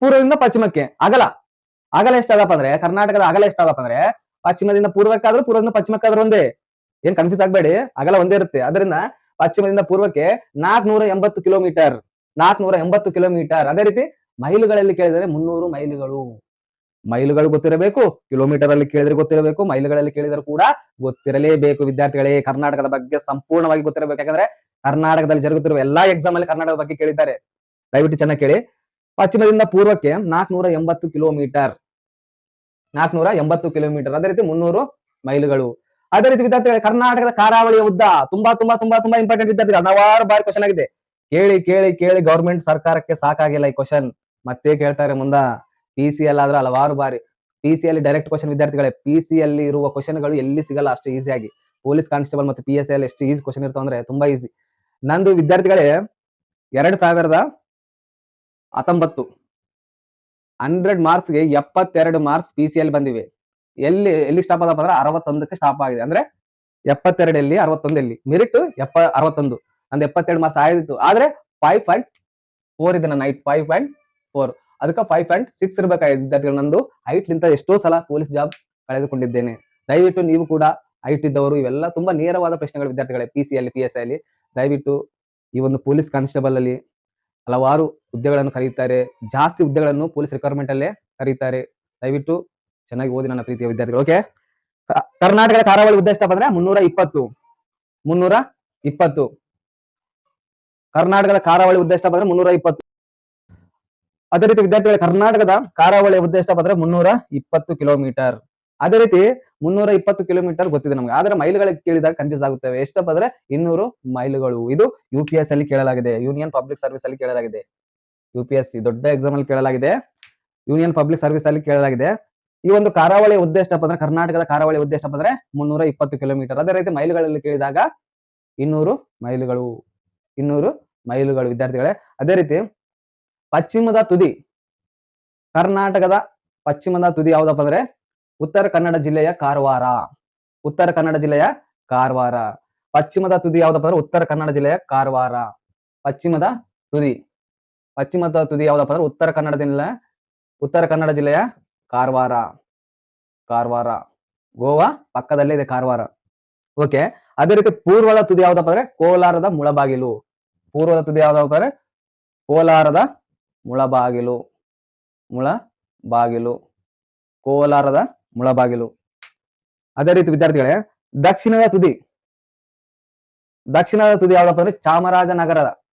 ಪೂರ್ವದಿಂದ ಪಶ್ಚಿಮಕ್ಕೆ, ಅಗಲ. ಅಗಲ ಎಷ್ಟಾದಪ್ಪ ಅಂದ್ರೆ, ಕರ್ನಾಟಕದ ಅಗಲ ಎಷ್ಟಾದಪ್ಪ ಅಂದ್ರೆ, ಪಶ್ಚಿಮದಿಂದ ಪೂರ್ವಕ್ಕಾದ್ರೂ, ಪೂರ್ವದಿಂದ ಪಶ್ಚಿಮಕ್ಕಾದ್ರೂ ಒಂದೇ. ಏನ್ ಕನ್ಫ್ಯೂಸ್ ಆಗ್ಬೇಡಿ, ಅಗಲ ಒಂದೇ ಇರುತ್ತೆ. ಅದರಿಂದ ಪಶ್ಚಿಮದಿಂದ ಪೂರ್ವಕ್ಕೆ ನಾಲ್ಕನೂರ ಎಂಬತ್ತು ಕಿಲೋಮೀಟರ್ ನಾಲ್ಕನೂರ ಎಂಬತ್ತು ಕಿಲೋಮೀಟರ್ ಅದೇ ರೀತಿ ಮೈಲುಗಳಲ್ಲಿ ಕೇಳಿದರೆ ಮುನ್ನೂರು ಮೈಲುಗಳು. ಮೈಲುಗಳು ಗೊತ್ತಿರಬೇಕು ಕಿಲೋಮೀಟರ್ ಅಲ್ಲಿ ಕೇಳಿದ್ರೆ ಗೊತ್ತಿರಬೇಕು, ಮೈಲುಗಳಲ್ಲಿ ಕೇಳಿದ್ರೆ ಕೂಡ ಗೊತ್ತಿರಲೇಬೇಕು. ವಿದ್ಯಾರ್ಥಿಗಳೇ, ಕರ್ನಾಟಕದ ಬಗ್ಗೆ ಸಂಪೂರ್ಣವಾಗಿ ಗೊತ್ತಿರಬೇಕು. ಯಾಕಂದ್ರೆ ಕರ್ನಾಟಕದಲ್ಲಿ ಜರುಗುತ್ತಿರುವ ಎಲ್ಲಾ ಎಕ್ಸಾಮ್ ಅಲ್ಲಿ ಕರ್ನಾಟಕದ ಬಗ್ಗೆ ಕೇಳಿದ್ದಾರೆ. ದಯವಿಟ್ಟು ಚೆನ್ನಾಗಿ ಕೇಳಿ. ಪಶ್ಚಿಮದಿಂದ ಪೂರ್ವಕ್ಕೆ ನಾಲ್ಕನೂರ ಎಂಬತ್ತು ಕಿಲೋಮೀಟರ್ ನಾಲ್ಕನೂರ ಎಂಬತ್ತು ಕಿಲೋಮೀಟರ್ ಅದೇ ರೀತಿ ಮುನ್ನೂರು ಮೈಲುಗಳು. ಅದೇ ರೀತಿ ವಿದ್ಯಾರ್ಥಿಗಳೇ, ಕರ್ನಾಟಕದ ಕರಾವಳಿಯ ಉದ್ದ. ತುಂಬಾ ತುಂಬಾ ತುಂಬಾ ತುಂಬಾ ಇಂಪಾರ್ಟೆಂಟ್ ವಿದ್ಯಾರ್ಥಿಗಳು. ಹಲವಾರು ಬಾರಿ ಕ್ವಶನ್ ಆಗಿದೆ. ಕೇಳಿ ಕೇಳಿ ಕೇಳಿ ಗೌರ್ಮೆಂಟ್ ಸರ್ಕಾರಕ್ಕೆ ಸಾಕಾಗಿಲ್ಲ ಈ ಕ್ವಶನ್ ಮತ್ತೆ ಕೇಳ್ತಾರೆ ಮುಂದ. ಪಿ ಸಿ ಎಲ್ ಆದ್ರೆ ಹಲವಾರು ಬಾರಿ. ಪಿ ಸಿ ಡೈರೆಕ್ಟ್ ಕ್ವಶನ್ ವಿದ್ಯಾರ್ಥಿಗಳೇ ಪಿ ಸಿ ಅಲ್ಲಿ ಇರುವ ಕ್ವಶನ್ಗಳು ಎಲ್ಲಿ ಸಿಗಲ್ಲ ಅಷ್ಟು ಈಸಿಯಾಗಿ ಪೊಲೀಸ್ ಕಾನ್ಸ್ಟೇಬಲ್ ಮತ್ತು ಪಿ ಎಸ್ ಎಲ್ ಎಷ್ಟು ಈಸಿ ಕ್ವಶನ್ ಇರ್ತಾವ ಅಂದ್ರೆ ತುಂಬಾ ಈಸಿ ನಂದು ವಿದ್ಯಾರ್ಥಿಗಳೇ, ಎರಡ್ ಸಾವಿರದ ಹತ್ತೊಂಬತ್ತು. ಹಂಡ್ರೆಡ್ ಮಾರ್ಕ್ಸ್ಗೆ ಎಪ್ಪತ್ತೆರಡು ಮಾರ್ಕ್ಸ್ ಪಿ ಸಿ ಎಲ್ ಬಂದಿವೆ. ಎಲ್ಲಿ ಎಲ್ಲಿ ಸ್ಟಾಪ್ ಆದಪ್ಪ ಅಂದ್ರೆ ಅರವತ್ತೊಂದಕ್ಕೆ ಸ್ಟಾಪ್ ಆಗಿದೆ. ಅಂದ್ರೆ ಎಪ್ಪತ್ತೆರಡು ಎಲ್ಲಿ, ಅರವತ್ತೊಂದು ಎಲ್ಲಿ. ಮೆರಿಟ್ ಎಪ್ಪ, ಅರವತ್ತೊಂದು. ಅಂದ್ರೆ ಎಪ್ಪತ್ತೆರಡು ಮಾಸ ಆಯ್ತು. ಆದ್ರೆ ಫೈವ್ ಪಾಯಿಂಟ್ ಫೋರ್ ಇದೆ ನನ್ನ ಹೈಟ್ ಫೈವ್ ಪಾಯಿಂಟ್ ಫೋರ್ ಅದಕ್ಕೆ ಫೈವ್ ಪಾಯಿಂಟ್ ಸಿಕ್ಸ್ ಇರಬೇಕಾಗಿದೆ. ವಿದ್ಯಾರ್ಥಿಗಳು, ನಂದು ಹೈಟ್ ಲಿಂತ ಎಷ್ಟೋ ಸಲ ಪೊಲೀಸ್ ಜಾಬ್ ಕಳೆದುಕೊಂಡಿದ್ದೇನೆ. ದಯವಿಟ್ಟು ನೀವು ಕೂಡ ಹೈಟ್ ಇದ್ದವರು, ಇವೆಲ್ಲ ತುಂಬಾ ನೇರವಾದ ಪ್ರಶ್ನೆಗಳು ವಿದ್ಯಾರ್ಥಿಗಳೇ ಪಿ ಸಿ ಅಲ್ಲಿ ಪಿ ಎಸ್ ಅಲ್ಲಿ. ದಯವಿಟ್ಟು ಈ ಒಂದು ಪೊಲೀಸ್ ಕಾನ್ಸ್ಟೇಬಲ್ ಅಲ್ಲಿ ಹಲವಾರು ಹುದ್ದೆಗಳನ್ನು ಕರೀತಾರೆ ಜಾಸ್ತಿ ಹುದ್ದೆಗಳನ್ನು ಪೊಲೀಸ್ ರಿಕ್ವೈರ್ಮೆಂಟ್ ಅಲ್ಲೇ ಕರೀತಾರೆ ದಯವಿಟ್ಟು ಚೆನ್ನಾಗಿ ಓದಿ ನನ್ನ ಪ್ರೀತಿಯ ವಿದ್ಯಾರ್ಥಿಗಳು. ಓಕೆ ಕರ್ನಾಟಕದ ಕರಾವಳಿ ಉದ್ದ ಎಷ್ಟಪ್ಪ ಅಂದ್ರೆ ಮುನ್ನೂರ ಇಪ್ಪತ್ತು. ಮುನ್ನೂರ ಇಪ್ಪತ್ತು. ಕರ್ನಾಟಕದ ಕರಾವಳಿ ಉದ್ದ ಎಷ್ಟಪ್ಪ ಅಂದ್ರೆ ಮುನ್ನೂರ ಇಪ್ಪತ್ತು. ಅದೇ ರೀತಿ ವಿದ್ಯಾರ್ಥಿಗಳ, ಕರ್ನಾಟಕದ ಕರಾವಳಿ ಉದ್ದ ಎಷ್ಟಪ್ಪ ಅಂದ್ರೆ ಮುನ್ನೂರ ಇಪ್ಪತ್ತು ಕಿಲೋಮೀಟರ್. ಅದೇ ರೀತಿ ಮುನ್ನೂರ ಇಪ್ಪತ್ತು ಕಿಲೋಮೀಟರ್ ಗೊತ್ತಿದೆ ನಮ್ಗೆ. ಆದ್ರೆ ಮೈಲುಗಳಿಗೆ ಕೇಳಿದಾಗ ಕನ್ಫ್ಯೂಸ್ ಆಗುತ್ತವೆ. ಎಷ್ಟಪ್ಪ ಅಂದ್ರೆ ಇನ್ನೂರು ಮೈಲುಗಳು. ಇದು ಯು ಪಿ ಎಸ್ ಅಲ್ಲಿ ಕೇಳಲಾಗಿದೆ. ಯೂನಿಯನ್ ಪಬ್ಲಿಕ್ ಸರ್ವಿಸ್ ಅಲ್ಲಿ ಕೇಳಲಾಗಿದೆ. ಯು ಪಿ ಎಸ್ ಸಿ, ದೊಡ್ಡ ಎಕ್ಸಾಮ್ ಅಲ್ಲಿ ಕೇಳಲಾಗಿದೆ. ಯೂನಿಯನ್ ಪಬ್ಲಿಕ್ ಸರ್ವಿಸ್ ಅಲ್ಲಿ ಕೇಳಲಾಗಿದೆ. ಈ ಒಂದು ಕರಾವಳಿ ಉದ್ದೇಶಪ್ಪ ಅಂದ್ರೆ ಕರ್ನಾಟಕದ ಕರಾವಳಿ ಉದ್ದೇಶಪ್ಪ ಅಂದ್ರೆ ಮುನ್ನೂರ ಇಪ್ಪತ್ತು ಕಿಲೋಮೀಟರ್ ಅದೇ ರೀತಿ ಮೈಲುಗಳಲ್ಲಿ ಕೇಳಿದಾಗ ಇನ್ನೂರು ಮೈಲುಗಳು ಇನ್ನೂರು ಮೈಲುಗಳು. ವಿದ್ಯಾರ್ಥಿಗಳೇ, ಅದೇ ರೀತಿ ಪಶ್ಚಿಮದ ತುದಿ, ಕರ್ನಾಟಕದ ಪಶ್ಚಿಮದ ತುದಿ ಯಾವ್ದಪ್ಪ ಅಂದ್ರೆ, ಉತ್ತರ ಕನ್ನಡ ಜಿಲ್ಲೆಯ ಕಾರವಾರ. ಉತ್ತರ ಕನ್ನಡ ಜಿಲ್ಲೆಯ ಕಾರವಾರ. ಪಶ್ಚಿಮದ ತುದಿ ಯಾವ್ದಪ್ಪ ಅಂದ್ರೆ, ಉತ್ತರ ಕನ್ನಡ ಜಿಲ್ಲೆಯ ಕಾರವಾರ. ಪಶ್ಚಿಮದ ತುದಿ. ಪಶ್ಚಿಮದ ತುದಿ ಯಾವ್ದಪ್ಪ ಅಂದ್ರೆ, ಉತ್ತರ ಕನ್ನಡ ಜಿಲ್ಲೆ ಉತ್ತರ ಕನ್ನಡ ಜಿಲ್ಲೆಯ ಕಾರವಾರ ಕಾರವಾರ. ಗೋವಾ ಪಕ್ಕದಲ್ಲೇ ಇದೆ ಕಾರವಾರ. ಓಕೆ ಅದೇ ರೀತಿ ಪೂರ್ವದ ತುದಿ ಯಾವ್ದಪ್ಪ ಅಂದ್ರೆ ಕೋಲಾರದ ಮುಳಬಾಗಿಲು. ಪೂರ್ವದ ತುದಿ ಯಾವ್ದಪ್ಪ ಅಂದ್ರೆ ಕೋಲಾರದ ಮುಳಬಾಗಿಲು. ಮುಳಬಾಗಿಲು. ಕೋಲಾರದ ಮುಳಬಾಗಿಲು. ಅದೇ ರೀತಿ ವಿದ್ಯಾರ್ಥಿಗಳೇ, ದಕ್ಷಿಣದ ತುದಿ. ದಕ್ಷಿಣದ ತುದಿ ಯಾವ್ದಪ್ಪ ಅಂದ್ರೆ ಚಾಮರಾಜನಗರದ.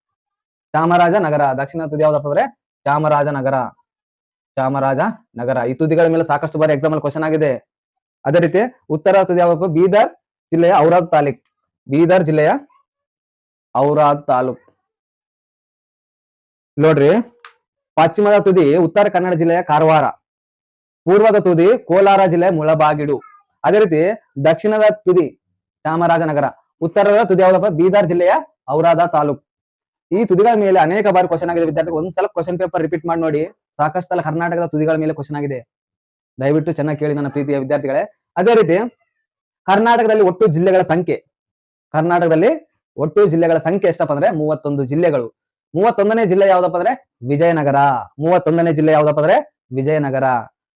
ಚಾಮರಾಜನಗರ. ದಕ್ಷಿಣದ ತುದಿ ಯಾವ್ದಪ್ಪ ಅಂದ್ರೆ ಚಾಮರಾಜನಗರ. ಚಾಮರಾಜನಗರ ಈ ತುದಿಗಳ ಮೇಲೆ ಸಾಕಷ್ಟು ಬಾರಿ ಎಕ್ಸಾಮ್ ಅಲ್ಲಿ ಕ್ವಶನ್ ಆಗಿದೆ. ಅದೇ ರೀತಿ ಉತ್ತರ ತುದಿ ಯಾವಪ್ಪ? ಬೀದರ್ ಜಿಲ್ಲೆಯ ಔರಾದ್ ತಾಲೂಕ್. ಬೀದರ್ ಜಿಲ್ಲೆಯ ಔರಾದ್ ತಾಲೂಕ್. ನೋಡ್ರಿ, ಪಶ್ಚಿಮದ ತುದಿ, ಉತ್ತರ ಕನ್ನಡ ಜಿಲ್ಲೆಯ ಕಾರವಾರ. ಪೂರ್ವದ ತುದಿ, ಕೋಲಾರ ಜಿಲ್ಲೆಯ ಮುಳಬಾಗಿಡು. ಅದೇ ರೀತಿ ದಕ್ಷಿಣದ ತುದಿ ಚಾಮರಾಜನಗರ ಉತ್ತರದ ತುದಿ ಯಾವ್ದಪ್ಪ? ಬೀದರ್ ಜಿಲ್ಲೆಯ ಔರಾದ ತಾಲೂಕ್. ಈ ತುದಿಗಳ ಮೇಲೆ ಅನೇಕ ಬಾರಿ ಕ್ವಶನ್ ಆಗಿದೆ. ವಿದ್ಯಾರ್ಥಿ ಒಂದ್ಸಲ ಕ್ವಶನ್ ಪೇಪರ್ ರಿಪೀಟ್ ಮಾಡಿ ನೋಡಿ. ಸಾಕಷ್ಟು ಸಲ ಕರ್ನಾಟಕದ ತುದಿಗಳ ಮೇಲೆ ಕ್ವಶನ್ ಆಗಿದೆ. ದಯವಿಟ್ಟು ಚೆನ್ನಾಗಿ ಕೇಳಿ ನನ್ನ ಪ್ರೀತಿಯ ವಿದ್ಯಾರ್ಥಿಗಳೇ. ಅದೇ ರೀತಿ ಕರ್ನಾಟಕದಲ್ಲಿ ಒಟ್ಟು ಜಿಲ್ಲೆಗಳ ಸಂಖ್ಯೆ. ಕರ್ನಾಟಕದಲ್ಲಿ ಒಟ್ಟು ಜಿಲ್ಲೆಗಳ ಸಂಖ್ಯೆ ಎಷ್ಟಪ್ಪ ಅಂದ್ರೆ ಮೂವತ್ತೊಂದು ಜಿಲ್ಲೆಗಳು. ಮೂವತ್ತೊಂದನೇ ಜಿಲ್ಲೆ ಯಾವ್ದಪ್ಪ ಅಂದ್ರೆ ವಿಜಯನಗರ. ಮೂವತ್ತೊಂದನೇ ಜಿಲ್ಲೆ ಯಾವ್ದಪ್ಪ ಅಂದ್ರೆ ವಿಜಯನಗರ.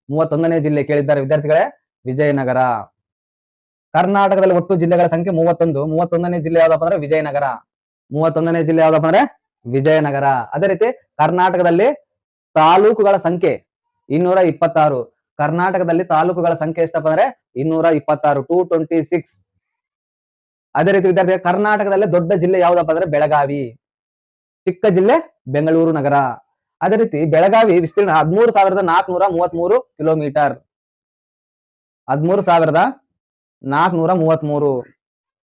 ಮೂವತ್ತೊಂದನೇ ಜಿಲ್ಲೆ ಕೇಳಿದ್ದಾರೆ ವಿದ್ಯಾರ್ಥಿಗಳೇ, ವಿಜಯನಗರ. ಕರ್ನಾಟಕದಲ್ಲಿ ಒಟ್ಟು ಜಿಲ್ಲೆಗಳ ಸಂಖ್ಯೆ ಮೂವತ್ತೊಂದು. ಮೂವತ್ತೊಂದನೇ ಜಿಲ್ಲೆ ಯಾವ್ದಪ್ಪ ಅಂದ್ರೆ ವಿಜಯನಗರ. ಮೂವತ್ತೊಂದನೇ ಜಿಲ್ಲೆ ಯಾವ್ದಪ್ಪ ಅಂದ್ರೆ ವಿಜಯನಗರ. ಅದೇ ರೀತಿ ಕರ್ನಾಟಕದಲ್ಲಿ ತಾಲೂಕುಗಳ ಸಂಖ್ಯೆ ಇನ್ನೂರ ಇಪ್ಪತ್ತಾರು. ಕರ್ನಾಟಕದಲ್ಲಿ ತಾಲೂಕುಗಳ ಸಂಖ್ಯೆ ಎಷ್ಟಪ್ಪ ಅಂದ್ರೆ ಇನ್ನೂರ ಇಪ್ಪತ್ತಾರು ಟೂ ಟ್ವೆಂಟಿ ಸಿಕ್ಸ್ ಅದೇ ರೀತಿ ವಿದ್ಯಾರ್ಥಿ ಕರ್ನಾಟಕದಲ್ಲಿ ದೊಡ್ಡ ಜಿಲ್ಲೆ ಯಾವ್ದಪ್ಪ ಅಂದ್ರೆ ಬೆಳಗಾವಿ. ಚಿಕ್ಕ ಜಿಲ್ಲೆ ಬೆಂಗಳೂರು ನಗರ. ಅದೇ ರೀತಿ ಬೆಳಗಾವಿ ವಿಸ್ತೀರ್ಣ ಹದಿಮೂರು ಸಾವಿರದ ನಾಲ್ಕನೂರ ಮೂವತ್ಮೂರು ಕಿಲೋಮೀಟರ್. ಹದಿಮೂರು ಸಾವಿರದ ನಾಲ್ಕನೂರ ಮೂವತ್ಮೂರು.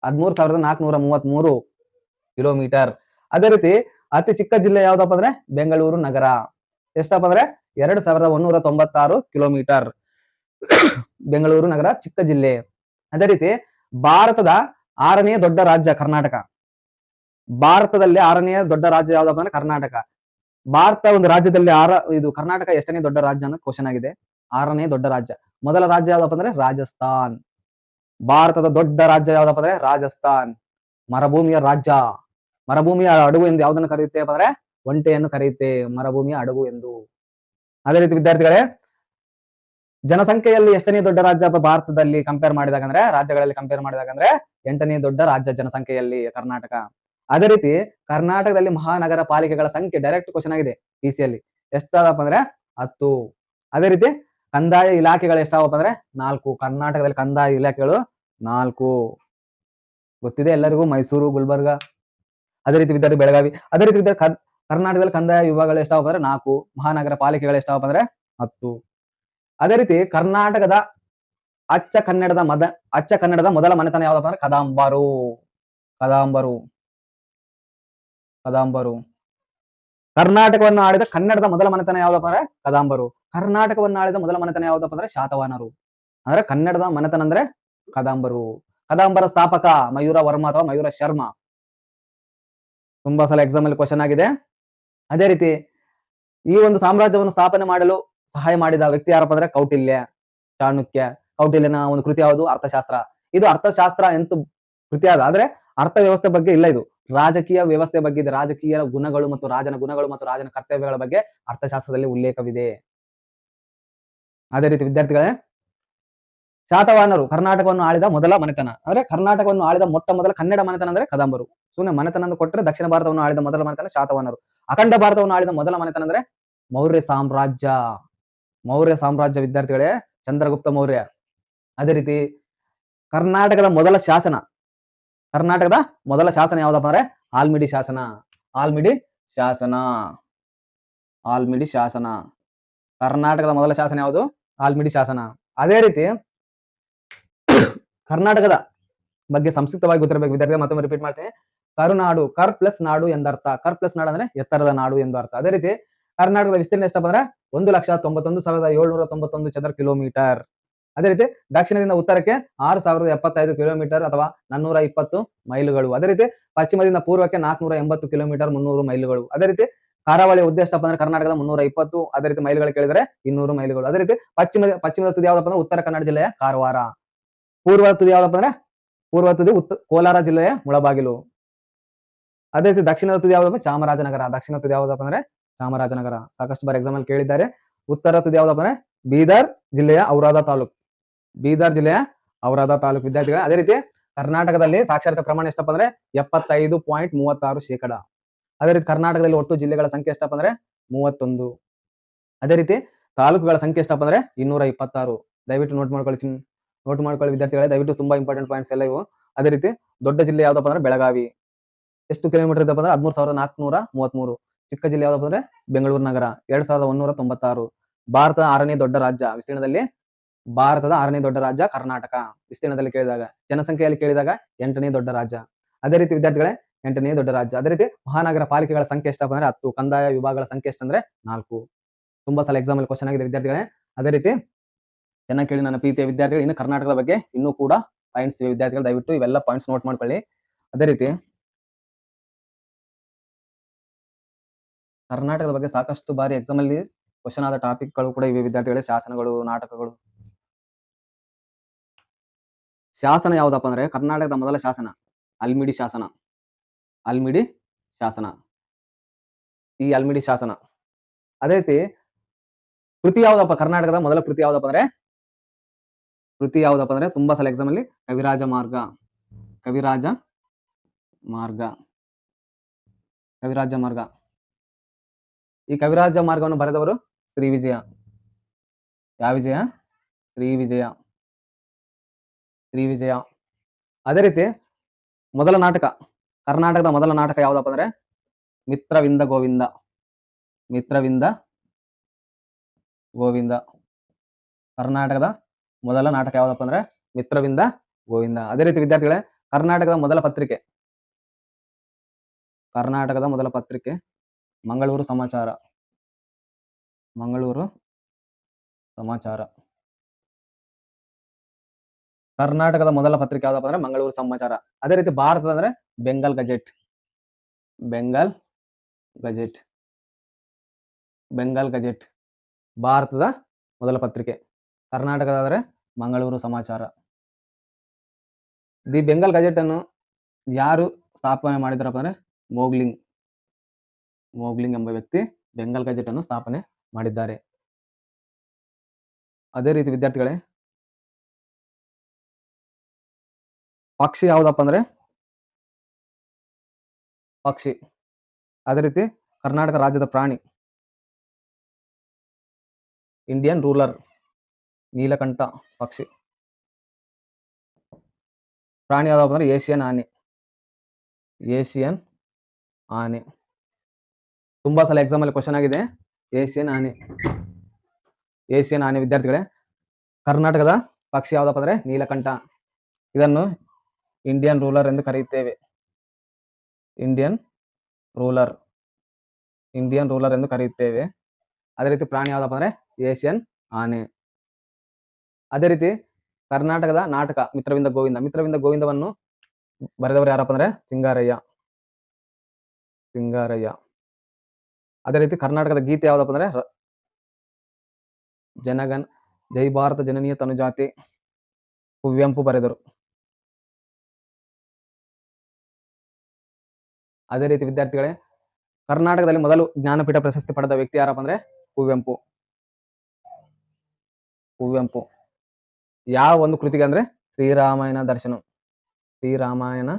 ಹದಿಮೂರು ಸಾವಿರದ ನಾಲ್ಕನೂರ ಮೂವತ್ಮೂರು ಕಿಲೋಮೀಟರ್. ಅದೇ ರೀತಿ ಅತಿ ಚಿಕ್ಕ ಜಿಲ್ಲೆ ಯಾವ್ದಪ್ಪ ಅಂದ್ರೆ ಬೆಂಗಳೂರು ನಗರ. ಎಷ್ಟಪ್ಪ ಅಂದ್ರೆ ಎರಡ್ ಸಾವಿರದ ಒಂದೂರ ತೊಂಬತ್ತಾರು ಕಿಲೋಮೀಟರ್. ಬೆಂಗಳೂರು ನಗರ ಚಿಕ್ಕ ಜಿಲ್ಲೆ. ಅದೇ ರೀತಿ ಭಾರತದ ಆರನೇ ದೊಡ್ಡ ರಾಜ್ಯ ಕರ್ನಾಟಕ. ಭಾರತದಲ್ಲಿ ಆರನೇ ದೊಡ್ಡ ರಾಜ್ಯ ಯಾವ್ದಪ್ಪ ಅಂದ್ರೆ ಕರ್ನಾಟಕ. ಭಾರತ ಒಂದು ರಾಜ್ಯದಲ್ಲಿ ಆರ, ಇದು ಕರ್ನಾಟಕ ಎಷ್ಟನೇ ದೊಡ್ಡ ರಾಜ್ಯ ಅನ್ನೋ ಕ್ವಶನ್ ಆಗಿದೆ. ಆರನೇ ದೊಡ್ಡ ರಾಜ್ಯ. ಮೊದಲ ರಾಜ್ಯ ಯಾವ್ದಪ್ಪ ಅಂದ್ರೆ ರಾಜಸ್ಥಾನ್. ಭಾರತದ ದೊಡ್ಡ ರಾಜ್ಯ ಯಾವ್ದಪ್ಪ ಅಂದ್ರೆ ರಾಜಸ್ಥಾನ್. ಮರುಭೂಮಿಯ ರಾಜ್ಯ. ಮರುಭೂಮಿಯ ಅಡುಗು ಎಂದು ಯಾವ್ದನ್ನು ಕರೆಯುತ್ತೆ ಅಂದ್ರೆ ಒಂಟೆಯನ್ನು ಕರೆಯುತ್ತೆ ಮರುಭೂಮಿಯ ಅಡಗು ಎಂದು. ಅದೇ ರೀತಿ ವಿದ್ಯಾರ್ಥಿಗಳೇ, ಜನಸಂಖ್ಯೆಯಲ್ಲಿ ಎಷ್ಟನೇ ದೊಡ್ಡ ರಾಜ್ಯ ಭಾರತದಲ್ಲಿ ಕಂಪೇರ್ ಮಾಡಿದಾಗ ಅಂದ್ರೆ ರಾಜ್ಯಗಳಲ್ಲಿ ಕಂಪೇರ್ ಮಾಡಿದಾಗ ಅಂದ್ರೆ ಎಂಟನೇ ದೊಡ್ಡ ರಾಜ್ಯ ಜನಸಂಖ್ಯೆಯಲ್ಲಿ ಕರ್ನಾಟಕ. ಅದೇ ರೀತಿ ಕರ್ನಾಟಕದಲ್ಲಿ ಮಹಾನಗರ ಪಾಲಿಕೆಗಳ ಸಂಖ್ಯೆ ಡೈರೆಕ್ಟ್ ಕ್ವಶನ್ ಆಗಿದೆ ಪಿ ಸಿ ಅಲ್ಲಿ. ಎಷ್ಟಾದಪ್ಪ ಅಂದ್ರೆ ಹತ್ತು. ಅದೇ ರೀತಿ ಕಂದಾಯ ಇಲಾಖೆಗಳು ಎಷ್ಟಾವಪ್ಪ ಅಂದ್ರೆ ನಾಲ್ಕು. ಕರ್ನಾಟಕದಲ್ಲಿ ಕಂದಾಯ ಇಲಾಖೆಗಳು ನಾಲ್ಕು. ಗೊತ್ತಿದೆ ಎಲ್ಲರಿಗೂ? ಮೈಸೂರು, ಗುಲ್ಬರ್ಗ. ಅದೇ ರೀತಿ ವಿದ್ಯಾರ್ಥಿ ಬೆಳಗಾವಿ. ಅದೇ ರೀತಿ ವಿದ್ಯಾರ್ಥಿ ಕರ್ನಾಟಕದಲ್ಲಿ ಕಂದಾಯ ವಿಭಾಗಗಳು ಎಷ್ಟಾವಪ್ಪ ಅಂದ್ರೆ ನಾಲ್ಕು, ಮಹಾನಗರ ಪಾಲಿಕೆಗಳು ಎಷ್ಟಾವಪ್ಪ ಅಂದ್ರೆ ಹತ್ತು. ಅದೇ ರೀತಿ ಕರ್ನಾಟಕದ ಅಚ್ಚ ಕನ್ನಡದ ಮದ, ಅಚ್ಚ ಕನ್ನಡದ ಮೊದಲ ಮನೆತನ ಯಾವ್ದಪ್ಪ ಅಂದ್ರೆ ಕದಾಂಬರು. ಕದಾಂಬರು. ಕದಾಂಬರು. ಕರ್ನಾಟಕವನ್ನು ಆಳಿದ ಕನ್ನಡದ ಮೊದಲ ಮನೆತನ ಯಾವ್ದಪ್ಪ ಅಂದ್ರೆ ಕದಾಂಬರು. ಕರ್ನಾಟಕವನ್ನು ಆಳಿದ ಮೊದಲ ಮನೆತನ ಯಾವ್ದಪ್ಪ ಅಂದ್ರೆ ಶಾತವಾನರು ಅಂದ್ರೆ ಕನ್ನಡದ ಮನೆತನ ಅಂದ್ರೆ ಕದಾಂಬರು. ಕದಾಂಬರ ಸ್ಥಾಪಕ ಮಯೂರ ವರ್ಮ ಅಥವಾ ಮಯೂರ ಶರ್ಮ. ತುಂಬಾ ಸಲ ಎಕ್ಸಾಮ್ ಅಲ್ಲಿ ಕ್ವಶನ್ ಆಗಿದೆ. ಅದೇ ರೀತಿ ಈ ಒಂದು ಸಾಮ್ರಾಜ್ಯವನ್ನು ಸ್ಥಾಪನೆ ಮಾಡಲು ಸಹಾಯ ಮಾಡಿದ ವ್ಯಕ್ತಿ ಯಾರಪ್ಪ ಅಂದ್ರೆ ಕೌಟಿಲ್ಯ, ಚಾಣುಕ್ಯ. ಕೌಟಿಲ್ಯನ ಒಂದು ಕೃತಿ ಯಾವುದು? ಅರ್ಥಶಾಸ್ತ್ರ. ಇದು ಅರ್ಥಶಾಸ್ತ್ರ ಎಂತ ಕೃತಿ ಆದ ಆದ್ರೆ ಅರ್ಥ ವ್ಯವಸ್ಥೆ ಬಗ್ಗೆ ಇಲ್ಲ ಇದು. ರಾಜಕೀಯ ವ್ಯವಸ್ಥೆ ಬಗ್ಗೆ ಇದೆ. ರಾಜಕೀಯ ಗುಣಗಳು ಮತ್ತು ರಾಜನ ಗುಣಗಳು ಮತ್ತು ರಾಜನ ಕರ್ತವ್ಯಗಳ ಬಗ್ಗೆ ಅರ್ಥಶಾಸ್ತ್ರದಲ್ಲಿ ಉಲ್ಲೇಖವಿದೆ. ಅದೇ ರೀತಿ ವಿದ್ಯಾರ್ಥಿಗಳೇ, ಶಾತವಾಹನರು ಕರ್ನಾಟಕವನ್ನು ಆಳಿದ ಮೊದಲ ಮನೆತನ. ಅಂದ್ರೆ ಕರ್ನಾಟಕವನ್ನು ಆಳಿದ ಮೊಟ್ಟ ಮೊದಲ ಕನ್ನಡ ಮನೆತನ ಅಂದ್ರೆ ಕದಂಬರು. ಸುಮ್ಮನೆ ಮನೆತನ ಕೊಟ್ಟರೆ ದಕ್ಷಿಣ ಭಾರತವನ್ನು ಆಳಿದ ಮೊದಲ ಮನೆತನ ಶಾತವಾಹನರು. ಅಖಂಡ ಭಾರತವನ್ನು ಆಳಿದ ಮೊದಲ ಮನೆತನ ಅಂದ್ರೆ ಮೌರ್ಯ ಸಾಮ್ರಾಜ್ಯ. ಮೌರ್ಯ ಸಾಮ್ರಾಜ್ಯ ವಿದ್ಯಾರ್ಥಿಗಳೇ, ಚಂದ್ರಗುಪ್ತ ಮೌರ್ಯ. ಅದೇ ರೀತಿ ಕರ್ನಾಟಕದ ಮೊದಲ ಶಾಸನ. ಕರ್ನಾಟಕದ ಮೊದಲ ಶಾಸನ ಯಾವ್ದಪ್ಪ ಅಂದ್ರೆ ಆಲ್ಮಿಡಿ ಶಾಸನ. ಆಲ್ಮಿಡಿ ಶಾಸನ. ಆಲ್ಮಿಡಿ ಶಾಸನ. ಕರ್ನಾಟಕದ ಮೊದಲ ಶಾಸನ ಯಾವುದು? ಆಲ್ಮಿಡಿ ಶಾಸನ. ಅದೇ ರೀತಿ ಕರ್ನಾಟಕದ ಬಗ್ಗೆ ಸಂಕ್ಷಿಪ್ತವಾಗಿ ಗೊತ್ತಿರಬೇಕು. ವಿದ್ಯಾರ್ಥಿ ಮತ್ತೊಮ್ಮೆ ರಿಪೀಟ್ ಮಾಡ್ತೀನಿ. ಕರುನಾಡು, ಕರ್ ಪ್ಲಸ್ ನಾಡು ಎಂದರ್ಥ. ಕರ್ ಪ್ಲಸ್ ನಾಡು ಅಂದ್ರೆ ಎತ್ತರದ ನಾಡು ಎಂದು ಅರ್ಥ. ಅದೇ ರೀತಿ ಕರ್ನಾಟಕದ ವಿಸ್ತೀರ್ಣ ಎಷ್ಟಪ್ಪ ಅಂದ್ರೆ ಒಂದು ಲಕ್ಷ ತೊಂಬತ್ತೊಂದು ಸಾವಿರದ ಏಳ್ನೂರ ತೊಂಬತ್ತೊಂದು ಚದರ ಕಿಲೋಮೀಟರ್. ಅದೇ ರೀತಿ ದಕ್ಷಿಣದಿಂದ ಉತ್ತರಕ್ಕೆ ಆರು ಸಾವಿರದ ಎಪ್ಪತ್ತೈದು ಕಿಲೋಮೀಟರ್ ಅಥವಾ ನಾನ್ನೂರ ಇಪ್ಪತ್ತು ಮೈಲುಗಳು. ಅದೇ ರೀತಿ ಪಶ್ಚಿಮದಿಂದ ಪೂರ್ವಕ್ಕೆ ನಾಲ್ಕನೂರ ಎಂಬತ್ತು ಕಿಲೋಮೀಟರ್ ಮುನ್ನೂರು ಮೈಲುಗಳು. ಅದೇ ರೀತಿ ಕರಾವಳಿ ಉದ್ದ ಎಷ್ಟಪ್ಪ ಅಂದ್ರೆ ಕರ್ನಾಟಕದ ಮುನ್ನೂರ ಇಪ್ಪತ್ತು. ಅದೇ ರೀತಿ ಮೈಲುಗಳು ಕೇಳಿದರೆ ಇನ್ನೂರು ಮೈಲುಗಳು. ಅದೇ ರೀತಿ ಪಶ್ಚಿಮ ಪಶ್ಚಿಮದ ತುದಿ ಯಾವ್ದಪ್ಪ ಅಂದ್ರೆ ಉತ್ತರ ಕನ್ನಡ ಜಿಲ್ಲೆಯ ಕಾರವಾರ. ಪೂರ್ವ ತುದಿ ಯಾವ್ದಪ್ಪ ಅಂದ್ರೆ ಪೂರ್ವ ತುದಿ ಉತ್ತ ಕೋಲಾರ ಜಿಲ್ಲೆಯ ಮುಳಬಾಗಿಲು. ಅದೇ ರೀತಿ ದಕ್ಷಿಣ ತುದಿ ಯಾವ್ದಪ್ಪ ಚಾಮರಾಜನಗರ. ದಕ್ಷಿಣ ತುದಿ ಯಾವ್ದಪ್ಪ ಅಂದ್ರೆ? ಚಾಮರಾಜನಗರ. ಸಾಕಷ್ಟು ಬಾರಿ ಎಕ್ಸಾಮ್ ಅಲ್ಲಿ ಕೇಳಿದ್ದಾರೆ. ಉತ್ತರ ತುದಿ ಯಾವ್ದಪ್ಪ ಅಂದ್ರೆ? ಬೀದರ್ ಜಿಲ್ಲೆಯ ಔರಾದ ತಾಲೂಕು. ಬೀದರ್ ಜಿಲ್ಲೆಯ ಔರಾದ ತಾಲೂಕು. ವಿದ್ಯಾರ್ಥಿಗಳ, ಅದೇ ರೀತಿ ಕರ್ನಾಟಕದಲ್ಲಿ ಸಾಕ್ಷರತೆ ಪ್ರಮಾಣ ಎಷ್ಟಪ್ಪ ಅಂದ್ರೆ? ಎಪ್ಪತ್ತೈದು ಪಾಯಿಂಟ್ ಮೂವತ್ತಾರು ಶೇಕಡ. ಅದೇ ರೀತಿ ಕರ್ನಾಟಕದಲ್ಲಿ ಒಟ್ಟು ಜಿಲ್ಲೆಗಳ ಸಂಖ್ಯೆ ಎಷ್ಟಪ್ಪ ಅಂದ್ರೆ? ಮೂವತ್ತೊಂದು. ಅದೇ ರೀತಿ ತಾಲೂಕುಗಳ ಸಂಖ್ಯೆ ಎಷ್ಟಪ್ಪ ಅಂದ್ರೆ? ಇನ್ನೂರ ಇಪ್ಪತ್ತಾರು. ದಯವಿಟ್ಟು ನೋಟ್ ಮಾಡ್ಕೊಳ್ಳಿ ನೋಟ್ ಮಾಡ್ಕೊಳ್ಳಿ ವಿದ್ಯಾರ್ಥಿಗಳೇ. ದಯವಿಟ್ಟು ತುಂಬಾ ಇಂಪಾರ್ಟೆಂಟ್ ಪಾಯಿಂಟ್ಸ್ ಎಲ್ಲ ಇವು. ಅದೇ ರೀತಿ ದೊಡ್ಡ ಜಿಲ್ಲೆ ಯಾವ್ದಪ್ಪ ಅಂದ್ರೆ? ಬೆಳಗಾವಿ. ಎಷ್ಟು ಕಿಲೋಮೀಟರ್ ಇದಪ್ಪ ಅಂದ್ರೆ ಹದಿಮೂರು ಸಾವಿರದ ನಾಲ್ಕುನೂರ ಮೂವತ್ಮೂರು. ಚಿಕ್ಕ ಜಿಲ್ಲೆ ಯಾವ್ದಪ್ಪ ಅಂದ್ರೆ ಬೆಂಗಳೂರು ನಗರ. ಎರಡ್ ಸಾವಿರದ ಒಂದೂರ ತೊಂಬತ್ತಾರು. ಭಾರತದ ಆರನೇ ದೊಡ್ಡ ರಾಜ್ಯ. ವಿಸ್ತೀರ್ಣದಲ್ಲಿ ಭಾರತದ ಆರನೇ ದೊಡ್ಡ ರಾಜ್ಯ ಕರ್ನಾಟಕ. ವಿಸ್ತೀರ್ಣದಲ್ಲಿ ಕೇಳಿದಾಗ, ಜನಸಂಖ್ಯೆಯಲ್ಲಿ ಕೇಳಿದಾಗ ಎಂಟನೇ ದೊಡ್ಡ ರಾಜ್ಯ. ಅದೇ ರೀತಿ ವಿದ್ಯಾರ್ಥಿಗಳೇ, ಎಂಟನೇ ದೊಡ್ಡ ರಾಜ್ಯ. ಅದೇ ರೀತಿ ಮಹಾನಗರ ಪಾಲಿಕೆಗಳ ಸಂಖ್ಯೆ ಎಷ್ಟಪ್ಪ ಅಂದ್ರೆ ಹತ್ತು, ಕಂದಾಯ ವಿಭಾಗಗಳ ಸಂಖ್ಯೆ ಎಷ್ಟಂದ್ರೆ ನಾಲ್ಕು. ತುಂಬಾ ಸಲ ಎಕ್ಸಾಮ್ ಅಲ್ಲಿ ಕ್ವಶನ್ ಆಗಿದೆ ವಿದ್ಯಾರ್ಥಿಗಳೇ. ಅದೇ ರೀತಿ ಚೆನ್ನಾಗಿ ಕೇಳಿ ನನ್ನ ಪ್ರೀತಿಯ ವಿದ್ಯಾರ್ಥಿಗಳು, ಇನ್ನು ಕರ್ನಾಟಕದ ಬಗ್ಗೆ ಇನ್ನೂ ಕೂಡ ಪಾಯಿಂಟ್ಸ್ ವಿದ್ಯಾರ್ಥಿಗಳು, ದಯವಿಟ್ಟು ಇವೆಲ್ಲ ಪಾಯಿಂಟ್ಸ್ ನೋಟ್ ಮಾಡ್ಕೊಳ್ಳಿ. ಅದೇ ರೀತಿ ಕರ್ನಾಟಕದ ಬಗ್ಗೆ ಸಾಕಷ್ಟು ಬಾರಿ ಎಕ್ಸಾಮ್ ಅಲ್ಲಿ ಕ್ವಶನ್ ಆದ ಟಾಪಿಕ್ಗಳು ಕೂಡ ಇವೆ ವಿದ್ಯಾರ್ಥಿಗಳೇ. ಶಾಸನಗಳು, ನಾಟಕಗಳು. ಶಾಸನ ಯಾವ್ದಪ್ಪ ಅಂದ್ರೆ ಕರ್ನಾಟಕದ ಮೊದಲ ಶಾಸನ, ಅಲ್ಮಿಡಿ ಶಾಸನ. ಅಲ್ಮಿಡಿ ಶಾಸನ. ಈ ಅಲ್ಮಿಡಿ ಶಾಸನ. ಅದೇ ರೀತಿ ಕೃತಿ ಯಾವ್ದಪ್ಪ, ಕರ್ನಾಟಕದ ಮೊದಲ ಕೃತಿ ಯಾವ್ದಪ್ಪ ಅಂದ್ರೆ? ಕೃತಿ ಯಾವ್ದಪ್ಪ ಅಂದ್ರೆ ತುಂಬಾ ಸಲ ಎಕ್ಸಾಮ್ ಅಲ್ಲಿ ಕವಿರಾಜ ಮಾರ್ಗ. ಕವಿರಾಜ ಮಾರ್ಗ. ಕವಿರಾಜ ಮಾರ್ಗ. ಈ ಕವಿರಾಜ ಮಾರ್ಗವನ್ನು ಬರೆದವರು ಶ್ರೀ ವಿಜಯ. ಯಾವ ವಿಜಯ? ಶ್ರೀ ವಿಜಯ. ಶ್ರೀ ವಿಜಯ. ಅದೇ ರೀತಿ ಮೊದಲ ನಾಟಕ, ಕರ್ನಾಟಕದ ಮೊದಲ ನಾಟಕ ಯಾವುದಪ್ಪ ಅಂದ್ರೆ ಮಿತ್ರವಿಂದ ಗೋವಿಂದ. ಮಿತ್ರವಿಂದ ಗೋವಿಂದ. ಕರ್ನಾಟಕದ ಮೊದಲ ನಾಟಕ ಯಾವುದಪ್ಪ ಅಂದ್ರೆ ಮಿತ್ರವಿಂದ ಗೋವಿಂದ. ಅದೇ ರೀತಿ ವಿದ್ಯಾರ್ಥಿಗಳೇ, ಕರ್ನಾಟಕದ ಮೊದಲ ಪತ್ರಿಕೆ. ಕರ್ನಾಟಕದ ಮೊದಲ ಪತ್ರಿಕೆ. ಮಂಗಳೂರು ಸಮಾಚಾರ. ಮಂಗಳೂರು ಸಮಾಚಾರ. ಕರ್ನಾಟಕದ ಮೊದಲ ಪತ್ರಿಕೆ ಯಾವ್ದಪ್ಪ ಅಂದ್ರೆ ಮಂಗಳೂರು ಸಮಾಚಾರ. ಅದೇ ರೀತಿ ಭಾರತದ ಅಂದ್ರೆ Bengal gazette. Bengal gazette. Bengal gazette. ಭಾರತದ ಮೊದಲ ಪತ್ರಿಕೆ. ಕರ್ನಾಟಕದಾದ್ರೆ ಮಂಗಳೂರು ಸಮಾಚಾರ. ದಿ ಬೆಂಗಾಲ್ ಗಜೆಟ್ ಅನ್ನು ಯಾರು ಸ್ಥಾಪನೆ ಮಾಡಿದ್ರಪ್ಪ ಅಂದ್ರೆ ಮೋಗ್ಲಿಂಗ್. ಮೋಗ್ಲಿಂಗ್ ಎಂಬ ವ್ಯಕ್ತಿ ಬೆಂಗಾಲ್ ಅನ್ನು ಸ್ಥಾಪನೆ ಮಾಡಿದ್ದಾರೆ. ಅದೇ ರೀತಿ ವಿದ್ಯಾರ್ಥಿಗಳೇ, ಪಕ್ಷಿ ಯಾವುದಪ್ಪ ಅಂದ್ರೆ, ಪಕ್ಷಿ. ಅದೇ ರೀತಿ ಕರ್ನಾಟಕ ರಾಜ್ಯದ ಪ್ರಾಣಿ, ಇಂಡಿಯನ್ ರೂಲರ್, ನೀಲಕಂಠ ಪಕ್ಷಿ. ಪ್ರಾಣಿ ಯಾವುದಪ್ಪ ಅಂದ್ರೆ, ಏಷಿಯನ್ ಆನೆ ಏಷಿಯನ್ ಆನೆ. ತುಂಬಾ ಸಲ ಎಕ್ಸಾಮ್ ಅಲ್ಲಿ ಕ್ವಶನ್ ಆಗಿದೆ. ಏಷ್ಯನ್ ಆನೆ ಏಷ್ಯನ್ ಆನೆ ವಿದ್ಯಾರ್ಥಿಗಳೇ, ಕರ್ನಾಟಕದ ಪಕ್ಷಿ ಯಾವ್ದಪ್ಪ ಅಂದ್ರೆ ನೀಲಕಂಠ. ಇದನ್ನು ಇಂಡಿಯನ್ ರೂಲರ್ ಎಂದು ಕರೆಯುತ್ತೇವೆ. ಇಂಡಿಯನ್ ರೂಲರ್ ಇಂಡಿಯನ್ ರೂಲರ್ ಎಂದು ಕರೆಯುತ್ತೇವೆ. ಅದೇ ರೀತಿ ಪ್ರಾಣಿ ಯಾವ್ದಪ್ಪ ಅಂದ್ರೆ ಏಷ್ಯನ್ ಆನೆ. ಅದೇ ರೀತಿ ಕರ್ನಾಟಕದ ನಾಟಕ ಮಿತ್ರವಿಂದ ಗೋವಿಂದ. ಮಿತ್ರವಿಂದ ಗೋವಿಂದವನ್ನು ಬರೆದವರು ಯಾರಪ್ಪ ಅಂದ್ರೆ ಸಿಂಗಾರಯ್ಯ. ಸಿಂಗಾರಯ್ಯ. ಅದೇ ರೀತಿ ಕರ್ನಾಟಕದ ಗೀತೆ ಯಾವ್ದಪ್ಪ ಅಂದ್ರೆ ಜನಗನ್, ಜೈ ಭಾರತ ಜನನೀಯ ತನುಜಾತಿ ಕುವೆಂಪು ಬರೆದರು. ಅದೇ ರೀತಿ ವಿದ್ಯಾರ್ಥಿಗಳೇ, ಕರ್ನಾಟಕದಲ್ಲಿ ಮೊದಲು ಜ್ಞಾನಪೀಠ ಪ್ರಶಸ್ತಿ ಪಡೆದ ವ್ಯಕ್ತಿ ಯಾರಪ್ಪ ಅಂದ್ರೆ ಕುವೆಂಪು ಕುವೆಂಪು ಯಾವ ಒಂದು ಕೃತಿಗೆ ಅಂದ್ರೆ ಶ್ರೀರಾಮಾಯಣ ದರ್ಶನಂ. ಶ್ರೀರಾಮಾಯಣ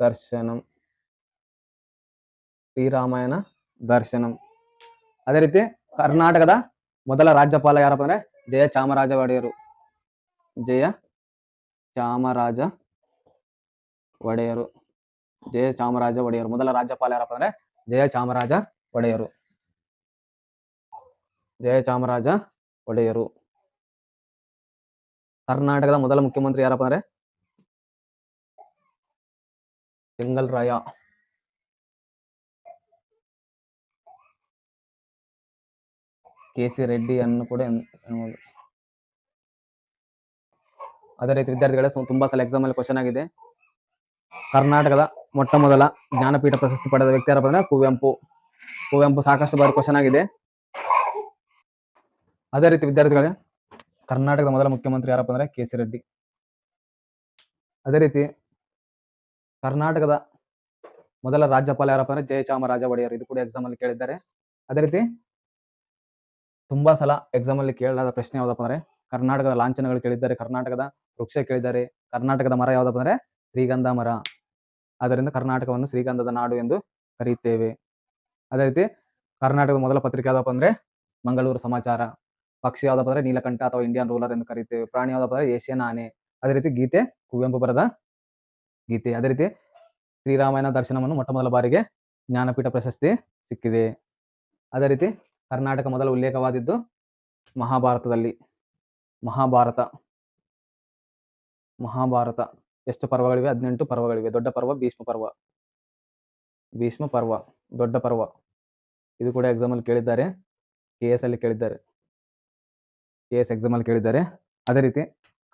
ದರ್ಶನಂ. ಶ್ರೀರಾಮಾಯಣ ದರ್ಶನಂ. ಅದೇ ರೀತಿ ಕರ್ನಾಟಕದ ಮೊದಲ ರಾಜ್ಯಪಾಲ ಯಾರಪ್ಪ ಅಂದ್ರೆ ಜಯ ಚಾಮರಾಜ ಒಡೆಯರು ಜಯ ಚಾಮರಾಜ ಒಡೆಯರು ಜಯ ಚಾಮರಾಜ ಒಡೆಯರು ಮೊದಲ ರಾಜ್ಯಪಾಲ ಯಾರಪ್ಪ ಅಂದ್ರೆ ಜಯ ಚಾಮರಾಜ ಒಡೆಯರು ಜಯ ಚಾಮರಾಜ ಒಡೆಯರು ಕರ್ನಾಟಕದ ಮೊದಲ ಮುಖ್ಯಮಂತ್ರಿ ಯಾರಪ್ಪ ಅಂದ್ರೆ ರಾಯ ಕೆ ಸಿ ರೆಡ್ಡಿಯನ್ನು ಕೂಡ ಎನ್ಬೋದು ಅದೇ ರೀತಿ ವಿದ್ಯಾರ್ಥಿಗಳೇ ತುಂಬಾ ಸಲ ಎಕ್ಸಾಮ್ ಅಲ್ಲಿ ಕ್ವಶನ್ ಆಗಿದೆ. ಕರ್ನಾಟಕದ ಮೊಟ್ಟ ಮೊದಲ ಜ್ಞಾನಪೀಠ ಪ್ರಶಸ್ತಿ ಪಡೆದ ವ್ಯಕ್ತಿ ಯಾರಪ್ಪ ಅಂದ್ರೆ ಕುವೆಂಪು. ಕುವೆಂಪು ಸಾಕಷ್ಟು ಬಾರಿ ಕ್ವಶನ್ ಆಗಿದೆ. ಅದೇ ರೀತಿ ವಿದ್ಯಾರ್ಥಿಗಳೇ, ಕರ್ನಾಟಕದ ಮೊದಲ ಮುಖ್ಯಮಂತ್ರಿ ಯಾರಪ್ಪ ಅಂದ್ರೆ ಕೆ ಸಿ ರೆಡ್ಡಿ. ಅದೇ ರೀತಿ ಕರ್ನಾಟಕದ ಮೊದಲ ರಾಜ್ಯಪಾಲ ಯಾರಪ್ಪ ಅಂದ್ರೆ ಜಯಚಾಮರಾಜ ಒಡೆಯರ್ ಇದು ಕೂಡ ಎಕ್ಸಾಮ್ ಅಲ್ಲಿ ಕೇಳಿದ್ದಾರೆ. ಅದೇ ರೀತಿ ತುಂಬಾ ಸಲ ಎಕ್ಸಾಮ್ ಅಲ್ಲಿ ಕೇಳಲಾದ ಪ್ರಶ್ನೆ ಯಾವ್ದಪ್ಪ ಅಂದ್ರೆ, ಕರ್ನಾಟಕದ ಲಾಂಛನಗಳು ಕೇಳಿದ್ದಾರೆ, ಕರ್ನಾಟಕದ ವೃಕ್ಷ ಕೇಳಿದ್ದಾರೆ, ಕರ್ನಾಟಕದ ಮರ ಯಾವ್ದಪ್ಪ ಅಂದ್ರೆ, ಶ್ರೀಗಂಧ ಮರ. ಆದ್ದರಿಂದ ಕರ್ನಾಟಕವನ್ನು ಶ್ರೀಗಂಧದ ನಾಡು ಎಂದು ಕರೆಯುತ್ತೇವೆ ಅದೇ ರೀತಿ ಕರ್ನಾಟಕದ ಮೊದಲ ಪತ್ರಿಕೆ ಯಾವ್ದಪ್ಪ ಅಂದ್ರೆ, ಮಂಗಳೂರು ಸಮಾಚಾರ. ಪಕ್ಷಿ ಯಾವ್ದಪ್ಪ ಅಂದ್ರೆ, ನೀಲಕಂಠ ಅಥವಾ ಇಂಡಿಯನ್ ರೂಲರ್ ಎಂದು ಕರೀತೇವೆ. ಪ್ರಾಣಿ ಯಾವ್ದಪ್ಪ ಅಂದ್ರೆ ಏಷ್ಯನ್ ಆನೆ ಅದೇ ರೀತಿ ಗೀತೆ, ಕುವೆಂಪು ಬರದ ಗೀತೆ. ಅದೇ ರೀತಿ ಶ್ರೀರಾಮಾಯಣ ದರ್ಶನವನ್ನು ಮೊಟ್ಟ ಮೊದಲ ಬಾರಿಗೆ ಜ್ಞಾನಪೀಠ ಪ್ರಶಸ್ತಿ ಸಿಕ್ಕಿದೆ. ಅದೇ ರೀತಿ ಕರ್ನಾಟಕ ಮೊದಲ ಉಲ್ಲೇಖವಾದಿದ್ದು ಮಹಾಭಾರತದಲ್ಲಿ. ಮಹಾಭಾರತ. ಮಹಾಭಾರತ. ಎಷ್ಟು ಪರ್ವಗಳಿವೆ? ಹದಿನೆಂಟು ಪರ್ವಗಳಿವೆ. ದೊಡ್ಡ ಪರ್ವ, ಭೀಷ್ಮ ಪರ್ವ. ಭೀಷ್ಮ ಪರ್ವ, ದೊಡ್ಡ ಪರ್ವ. ಇದು ಕೂಡ ಎಕ್ಸಾಮ್ ಅಲ್ಲಿ ಕೇಳಿದ್ದಾರೆ. ಕೆ ಎಸ್ ಅಲ್ಲಿ ಕೇಳಿದ್ದಾರೆ. ಕೆ ಎಸ್ ಎಕ್ಸಾಮ್ ಅಲ್ಲಿ ಕೇಳಿದ್ದಾರೆ. ಅದೇ ರೀತಿ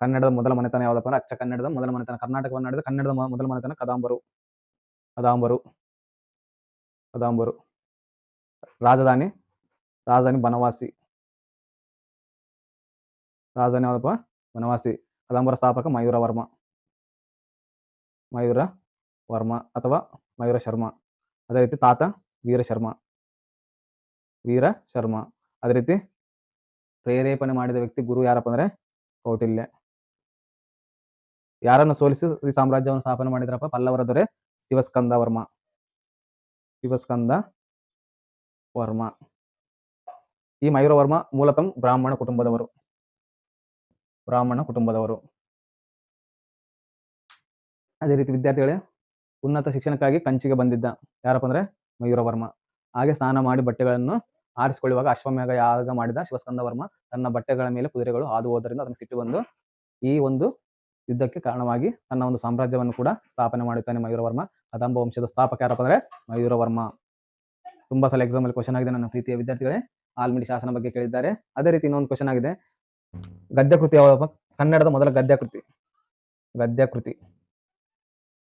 ಕನ್ನಡದ ಮೊದಲ ಮನೆತನ ಯಾವುದಪ್ಪ ಅಂದ್ರೆ ಅಚ್ಚ ಕನ್ನಡದ ಮೊದಲ ಮನೆತನ ಕರ್ನಾಟಕವನ್ನು ನಡೆದ ಕನ್ನಡದ ಮೊದಲ ಮನೆತನ ಕದಾಂಬರು. ಕದಾಂಬರು. ಕದಾಂಬರು. ರಾಜಧಾನಿ. ರಾಜಧಾನಿ ಬನವಾಸಿ. ರಾಜಧಾನಿ ಯಾವ್ದಪ್ಪ? ಬನವಾಸಿ. ಕದಂಬರ ಸ್ಥಾಪಕ ಮಯೂರ ವರ್ಮ. ಮಯೂರ ವರ್ಮ ಅಥವಾ ಮಯೂರ ಶರ್ಮ. ಅದೇ ರೀತಿ ತಾತ ವೀರ ಶರ್ಮ. ವೀರ ಶರ್ಮ. ಅದೇ ರೀತಿ ಪ್ರೇರೇಪಣೆ ಮಾಡಿದ ವ್ಯಕ್ತಿ ಗುರು ಯಾರಪ್ಪ ಅಂದ್ರೆ ಕೌಟಿಲ್ಯ. ಯಾರನ್ನು ಸೋಲಿಸಿ ಈ ಸಾಮ್ರಾಜ್ಯವನ್ನು ಸ್ಥಾಪನೆ ಮಾಡಿದ್ರಪ್ಪ? ಪಲ್ಲವರ ದೊರೆ ಶಿವಸ್ಕಂದ ವರ್ಮ. ಶಿವಸ್ಕಂದ ವರ್ಮ. ಈ ಮಯೂರವರ್ಮ ಮೂಲತಃ ಬ್ರಾಹ್ಮಣ ಕುಟುಂಬದವರು. ಬ್ರಾಹ್ಮಣ ಕುಟುಂಬದವರು. ಅದೇ ರೀತಿ ವಿದ್ಯಾರ್ಥಿಗಳೇ, ಉನ್ನತ ಶಿಕ್ಷಣಕ್ಕಾಗಿ ಕಂಚಿಗೆ ಬಂದಿದ್ದ ಯಾರಪ್ಪ ಅಂದ್ರೆ ಮಯೂರವರ್ಮ. ಹಾಗೆ ಸ್ನಾನ ಮಾಡಿ ಬಟ್ಟೆಗಳನ್ನು ಆರಿಸಿಕೊಳ್ಳುವಾಗ ಅಶ್ವಮೇಘ ಯಾಗ ಮಾಡಿದ ಶಿವಸ್ಕಂದ ವರ್ಮ ತನ್ನ ಬಟ್ಟೆಗಳ ಮೇಲೆ ಕುದುರೆಗಳು ಹಾದು ಹೋದರಿಂದ ಅದನ್ನು ಸಿಟ್ಟು ಬಂದು ಈ ಒಂದು ಯುದ್ಧಕ್ಕೆ ಕಾರಣವಾಗಿ ತನ್ನ ಒಂದು ಸಾಮ್ರಾಜ್ಯವನ್ನು ಕೂಡ ಸ್ಥಾಪನೆ ಮಾಡುತ್ತಾನೆ ಮಯೂರವರ್ಮ. ಕದಂಬ ವಂಶದ ಸ್ಥಾಪಕ ಯಾರಪ್ಪ ಅಂದ್ರೆ ಮಯೂರವರ್ಮ. ತುಂಬಾ ಸಲ ಎಕ್ಸಾಮ್ ಅಲ್ಲಿ ಕ್ವಶನ್ ಆಗಿದೆ ನನ್ನ ಪ್ರೀತಿಯ ವಿದ್ಯಾರ್ಥಿಗಳೇ. ಆಲ್ಮಿಡಿ ಶಾಸನ ಬಗ್ಗೆ ಕೇಳಿದ್ದಾರೆ. ಅದೇ ರೀತಿ ಇನ್ನೊಂದು ಕ್ವಶನ್ ಆಗಿದೆ. ಗದ್ಯ ಕೃತಿ ಯಾವ್ದಪ್ಪ ಕನ್ನಡದ ಮೊದಲ ಗದ್ಯ ಕೃತಿ ಗದ್ಯ ಕೃತಿ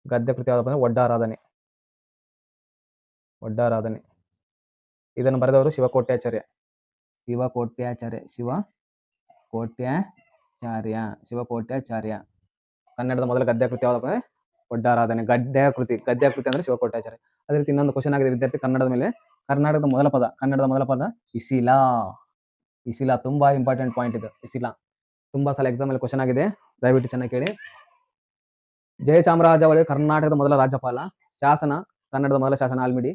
ಗದ್ಯ ಕೃತಿ ಯಾವ್ದಪ್ಪ ಅಂದ್ರೆ ಒಡ್ಡಾರಾಧನೆ. ಒಡ್ಡಾರಾಧನೆ. ಇದನ್ನು ಬರೆದವರು ಶಿವಕೋಟ್ಯಾಚಾರ್ಯ. ಶಿವಕೋಟ್ಯಾಚಾರ್ಯ, ಶಿವ ಕೋಟ್ಯಾಚಾರ್ಯ, ಶಿವಕೋಟ್ಯಾಚಾರ್ಯ. ಕನ್ನಡದ ಮೊದಲ ಗದ್ಯ ಕೃತಿ ಯಾವ್ದಪ್ಪ ಅಂದ್ರೆ ಒಡ್ಡಾರಾಧನೆ. ಗದ್ಯ ಕೃತಿ ಅಂದ್ರೆ ಶಿವಕೋಟ್ಯಾಚಾರ್ಯ. ಅದೇ ರೀತಿ ಇನ್ನೊಂದು ಕ್ವಶನ್ ಆಗಿದೆ ವಿದ್ಯಾರ್ಥಿ ಕನ್ನಡದ ಮೇಲೆ. ಕರ್ನಾಟಕದ ಮೊದಲ ಪದ, ಕನ್ನಡದ ಮೊದಲ ಪದ ಇಸಿಲಾ. ಇಸಿಲಾ ತುಂಬಾ ಇಂಪಾರ್ಟೆಂಟ್ ಪಾಯಿಂಟ್ ಇದು, ಇಸಿಲಾ. ತುಂಬಾ ಸಲ ಎಕ್ಸಾಮ್ ಅಲ್ಲಿ ಕ್ವಶನ್ ಆಗಿದೆ, ದಯವಿಟ್ಟು ಚೆನ್ನಾಗಿ ಕೇಳಿ. ಜಯಚಾಮರಾಜ ಅವರು ಕರ್ನಾಟಕದ ಮೊದಲ ರಾಜ್ಯಪಾಲ, ಶಾಸನ, ಕನ್ನಡದ ಮೊದಲ ಶಾಸನ ಆಲ್ಮಿಡಿ.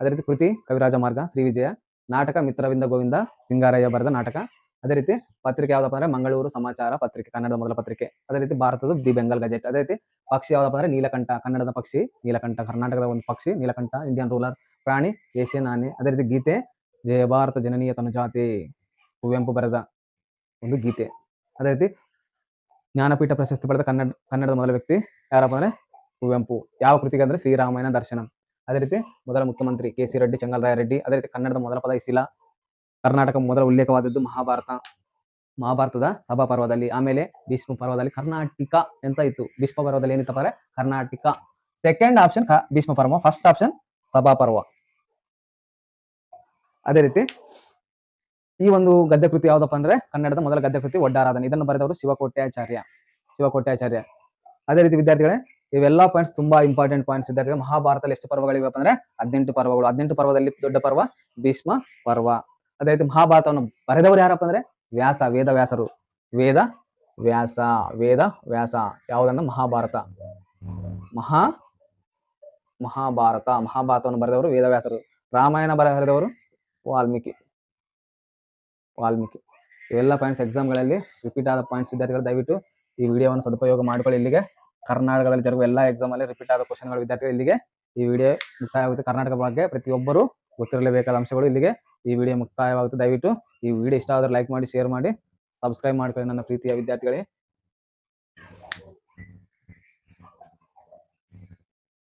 ಅದೇ ರೀತಿ ಕೃತಿ, ಕವಿರಾಜ ಮಾರ್ಗ, ಶ್ರೀ ವಿಜಯ, ನಾಟಕ, ಮಿತ್ರವಿಂದ ಗೋವಿಂದ, ಸಿಂಗಾರಯ್ಯ ಬರೆದ ನಾಟಕ. ಅದೇ ರೀತಿ ಪತ್ರಿಕೆ ಯಾವ್ದಪ್ಪ ಅಂದ್ರೆ ಮಂಗಳೂರು ಸಮಾಚಾರ ಪತ್ರಿಕೆ, ಕನ್ನಡದ ಮೊದಲ ಪತ್ರಿಕೆ. ಅದೇ ರೀತಿ ಭಾರತದ ದಿ ಬೆಂಗಾಲ್ ಗಜೆಟ್. ಅದೇ ರೀತಿ ಪಕ್ಷಿ ಯಾವ್ದಪ್ಪ ಅಂದ್ರೆ ನೀಲಕಂಠ, ಕನ್ನಡದ ಪಕ್ಷಿ ನೀಲಕಂಠ, ಕರ್ನಾಟಕದ ಒಂದು ಪಕ್ಷಿ ನೀಲಕಂಠ ಇಂಡಿಯನ್ ರೂಲರ್ ಪ್ರಾಣಿ ಏಷ್ಯನ್ ಆನೆ ಅದೇ ರೀತಿ ಗೀತೆ, ಜಯ ಭಾರತ ಜನನೀಯ ತನುಜಾತಿ ಕುವೆಂಪು ಬರೆದ ಒಂದು ಗೀತೆ. ಅದೇ ರೀತಿ ಜ್ಞಾನಪೀಠ ಪ್ರಶಸ್ತಿ ಪಡೆದ ಕನ್ನಡ, ಕನ್ನಡದ ಮೊದಲ ವ್ಯಕ್ತಿ ಯಾರಪ್ಪ ಅಂದ್ರೆ ಕುವೆಂಪು. ಯಾವ ಕೃತಿಗೆ ಅಂದ್ರೆ ಶ್ರೀರಾಮಾಯಣ ದರ್ಶನ. ಅದೇ ರೀತಿ ಮೊದಲ ಮುಖ್ಯಮಂತ್ರಿ ಕೆ ಸಿ ರೆಡ್ಡಿ ಚಂಗಲರಾಯ ರೆಡ್ಡಿ. ಅದೇ ರೀತಿ ಕನ್ನಡದ ಮೊದಲ ಪದ ಇಸಿಲ ಕರ್ನಾಟಕ ಮೊದಲ ಉಲ್ಲೇಖವಾದದ್ದು ಮಹಾಭಾರತ. ಮಹಾಭಾರತದ ಸಭಾ ಪರ್ವದಲ್ಲಿ, ಆಮೇಲೆ ಭೀಷ್ಮ ಪರ್ವದಲ್ಲಿ ಕರ್ನಾಟಕ ಅಂತ ಇತ್ತು? ಭೀಷ್ಮ ಪರ್ವದಲ್ಲಿ ಏನಿತ್ತಪ್ಪ ಅಂದ್ರೆ ಕರ್ನಾಟಕ. ಸೆಕೆಂಡ್ ಆಪ್ಷನ್ ಭೀಷ್ಮ ಪರ್ವ. ಫಸ್ಟ್ ಆಪ್ಷನ್ ಸಭಾ ಪರ್ವ. ಅದೇ ರೀತಿ ಈ ಒಂದು ಗದ್ಯ ಕೃತಿ ಯಾವ್ದಪ್ಪ ಅಂದ್ರೆ ಕನ್ನಡದ ಮೊದಲ ಗದ್ಯ ಕೃತಿ ಒಡ್ಡಾರಾಧನೆ ಇದನ್ನು ಬರೆದವರು ಶಿವಕೋಟ್ಯಾಚಾರ್ಯ ಶಿವಕೋಟ್ಯಾಚಾರ್ಯ. ಅದೇ ರೀತಿ ವಿದ್ಯಾರ್ಥಿಗಳೇ, ಇವೆಲ್ಲ ಪಾಯಿಂಟ್ಸ್ ತುಂಬಾ ಇಂಪಾರ್ಟೆಂಟ್ ಪಾಯಿಂಟ್ಸ್ ವಿದ್ಯಾರ್ಥಿಗಳು. ಮಹಾಭಾರತದಲ್ಲಿ ಎಷ್ಟು ಪರ್ವಗಳಿವೆ ಅಂದ್ರೆ ಹದಿನೆಂಟು ಪರ್ವಗಳು. ಹದಿನೆಂಟು ಪರ್ವದಲ್ಲಿ ದೊಡ್ಡ ಪರ್ವ ಭೀಷ್ಮ ಪರ್ವ. ಅದೇ ರೀತಿ ಮಹಾಭಾರತವನ್ನು ಬರೆದವರು ಯಾರಪ್ಪ ಅಂದ್ರೆ ವ್ಯಾಸ, ವೇದ ವ್ಯಾಸರು. ವೇದ ವ್ಯಾಸ ವೇದ ವ್ಯಾಸ. ಯಾವುದನ್ನ ಮಹಾಭಾರತ. ಮಹಾ ಮಹಾಭಾರತ. ಮಹಾಭಾರತವನ್ನು ಬರೆದವರು ವೇದವ್ಯಾಸರು ರಾಮಾಯಣ ಬರೆದವರು ವಾಲ್ಮೀಕಿ. ವಾಲ್ಮೀಕಿ. ಎಲ್ಲ ಪಾಯಿಂಟ್ಸ್ ಎಕ್ಸಾಮ್ಗಳಲ್ಲಿ ರಿಪೀಟ್ ಆದ ಪಾಯಿಂಟ್ಸ್ ವಿದ್ಯಾರ್ಥಿಗಳು ದಯವಿಟ್ಟು ಈ ವಿಡಿಯೋವನ್ನು ಸದುಪಯೋಗ ಮಾಡ್ಕೊಳ್ಳಿ ಇಲ್ಲಿಗೆ. ಕರ್ನಾಟಕದಲ್ಲಿ ಜರುಗುವ ಎಲ್ಲ ಎಕ್ಸಾಮ್ ಅಲ್ಲಿ ರಿಪೀಟ್ ಆದ ಕ್ವಶನ್ಗಳು ವಿದ್ಯಾರ್ಥಿಗಳು ಇಲ್ಲಿಗೆ. ಈ ವಿಡಿಯೋ ಮುಕ್ತಾಯವಾಗುತ್ತೆ. ಕರ್ನಾಟಕ ಬಗ್ಗೆ ಪ್ರತಿಯೊಬ್ಬರು ಗೊತ್ತಿರಲೇಬೇಕಾದ ಅಂಶಗಳು ಇಲ್ಲಿಗೆ. ಈ ವಿಡಿಯೋ ಮುಕ್ತಾಯವಾಗುತ್ತೆ. ದಯವಿಟ್ಟು ಈ ವಿಡಿಯೋ ಇಷ್ಟ ಆದರೆ ಲೈಕ್ ಮಾಡಿ ಶೇರ್ ಮಾಡಿ ಸಬ್ಸ್ಕ್ರೈಬ್ ಮಾಡ್ಕೊಳ್ಳಿ ನನ್ನ ಪ್ರೀತಿಯ ವಿದ್ಯಾರ್ಥಿಗಳೇ.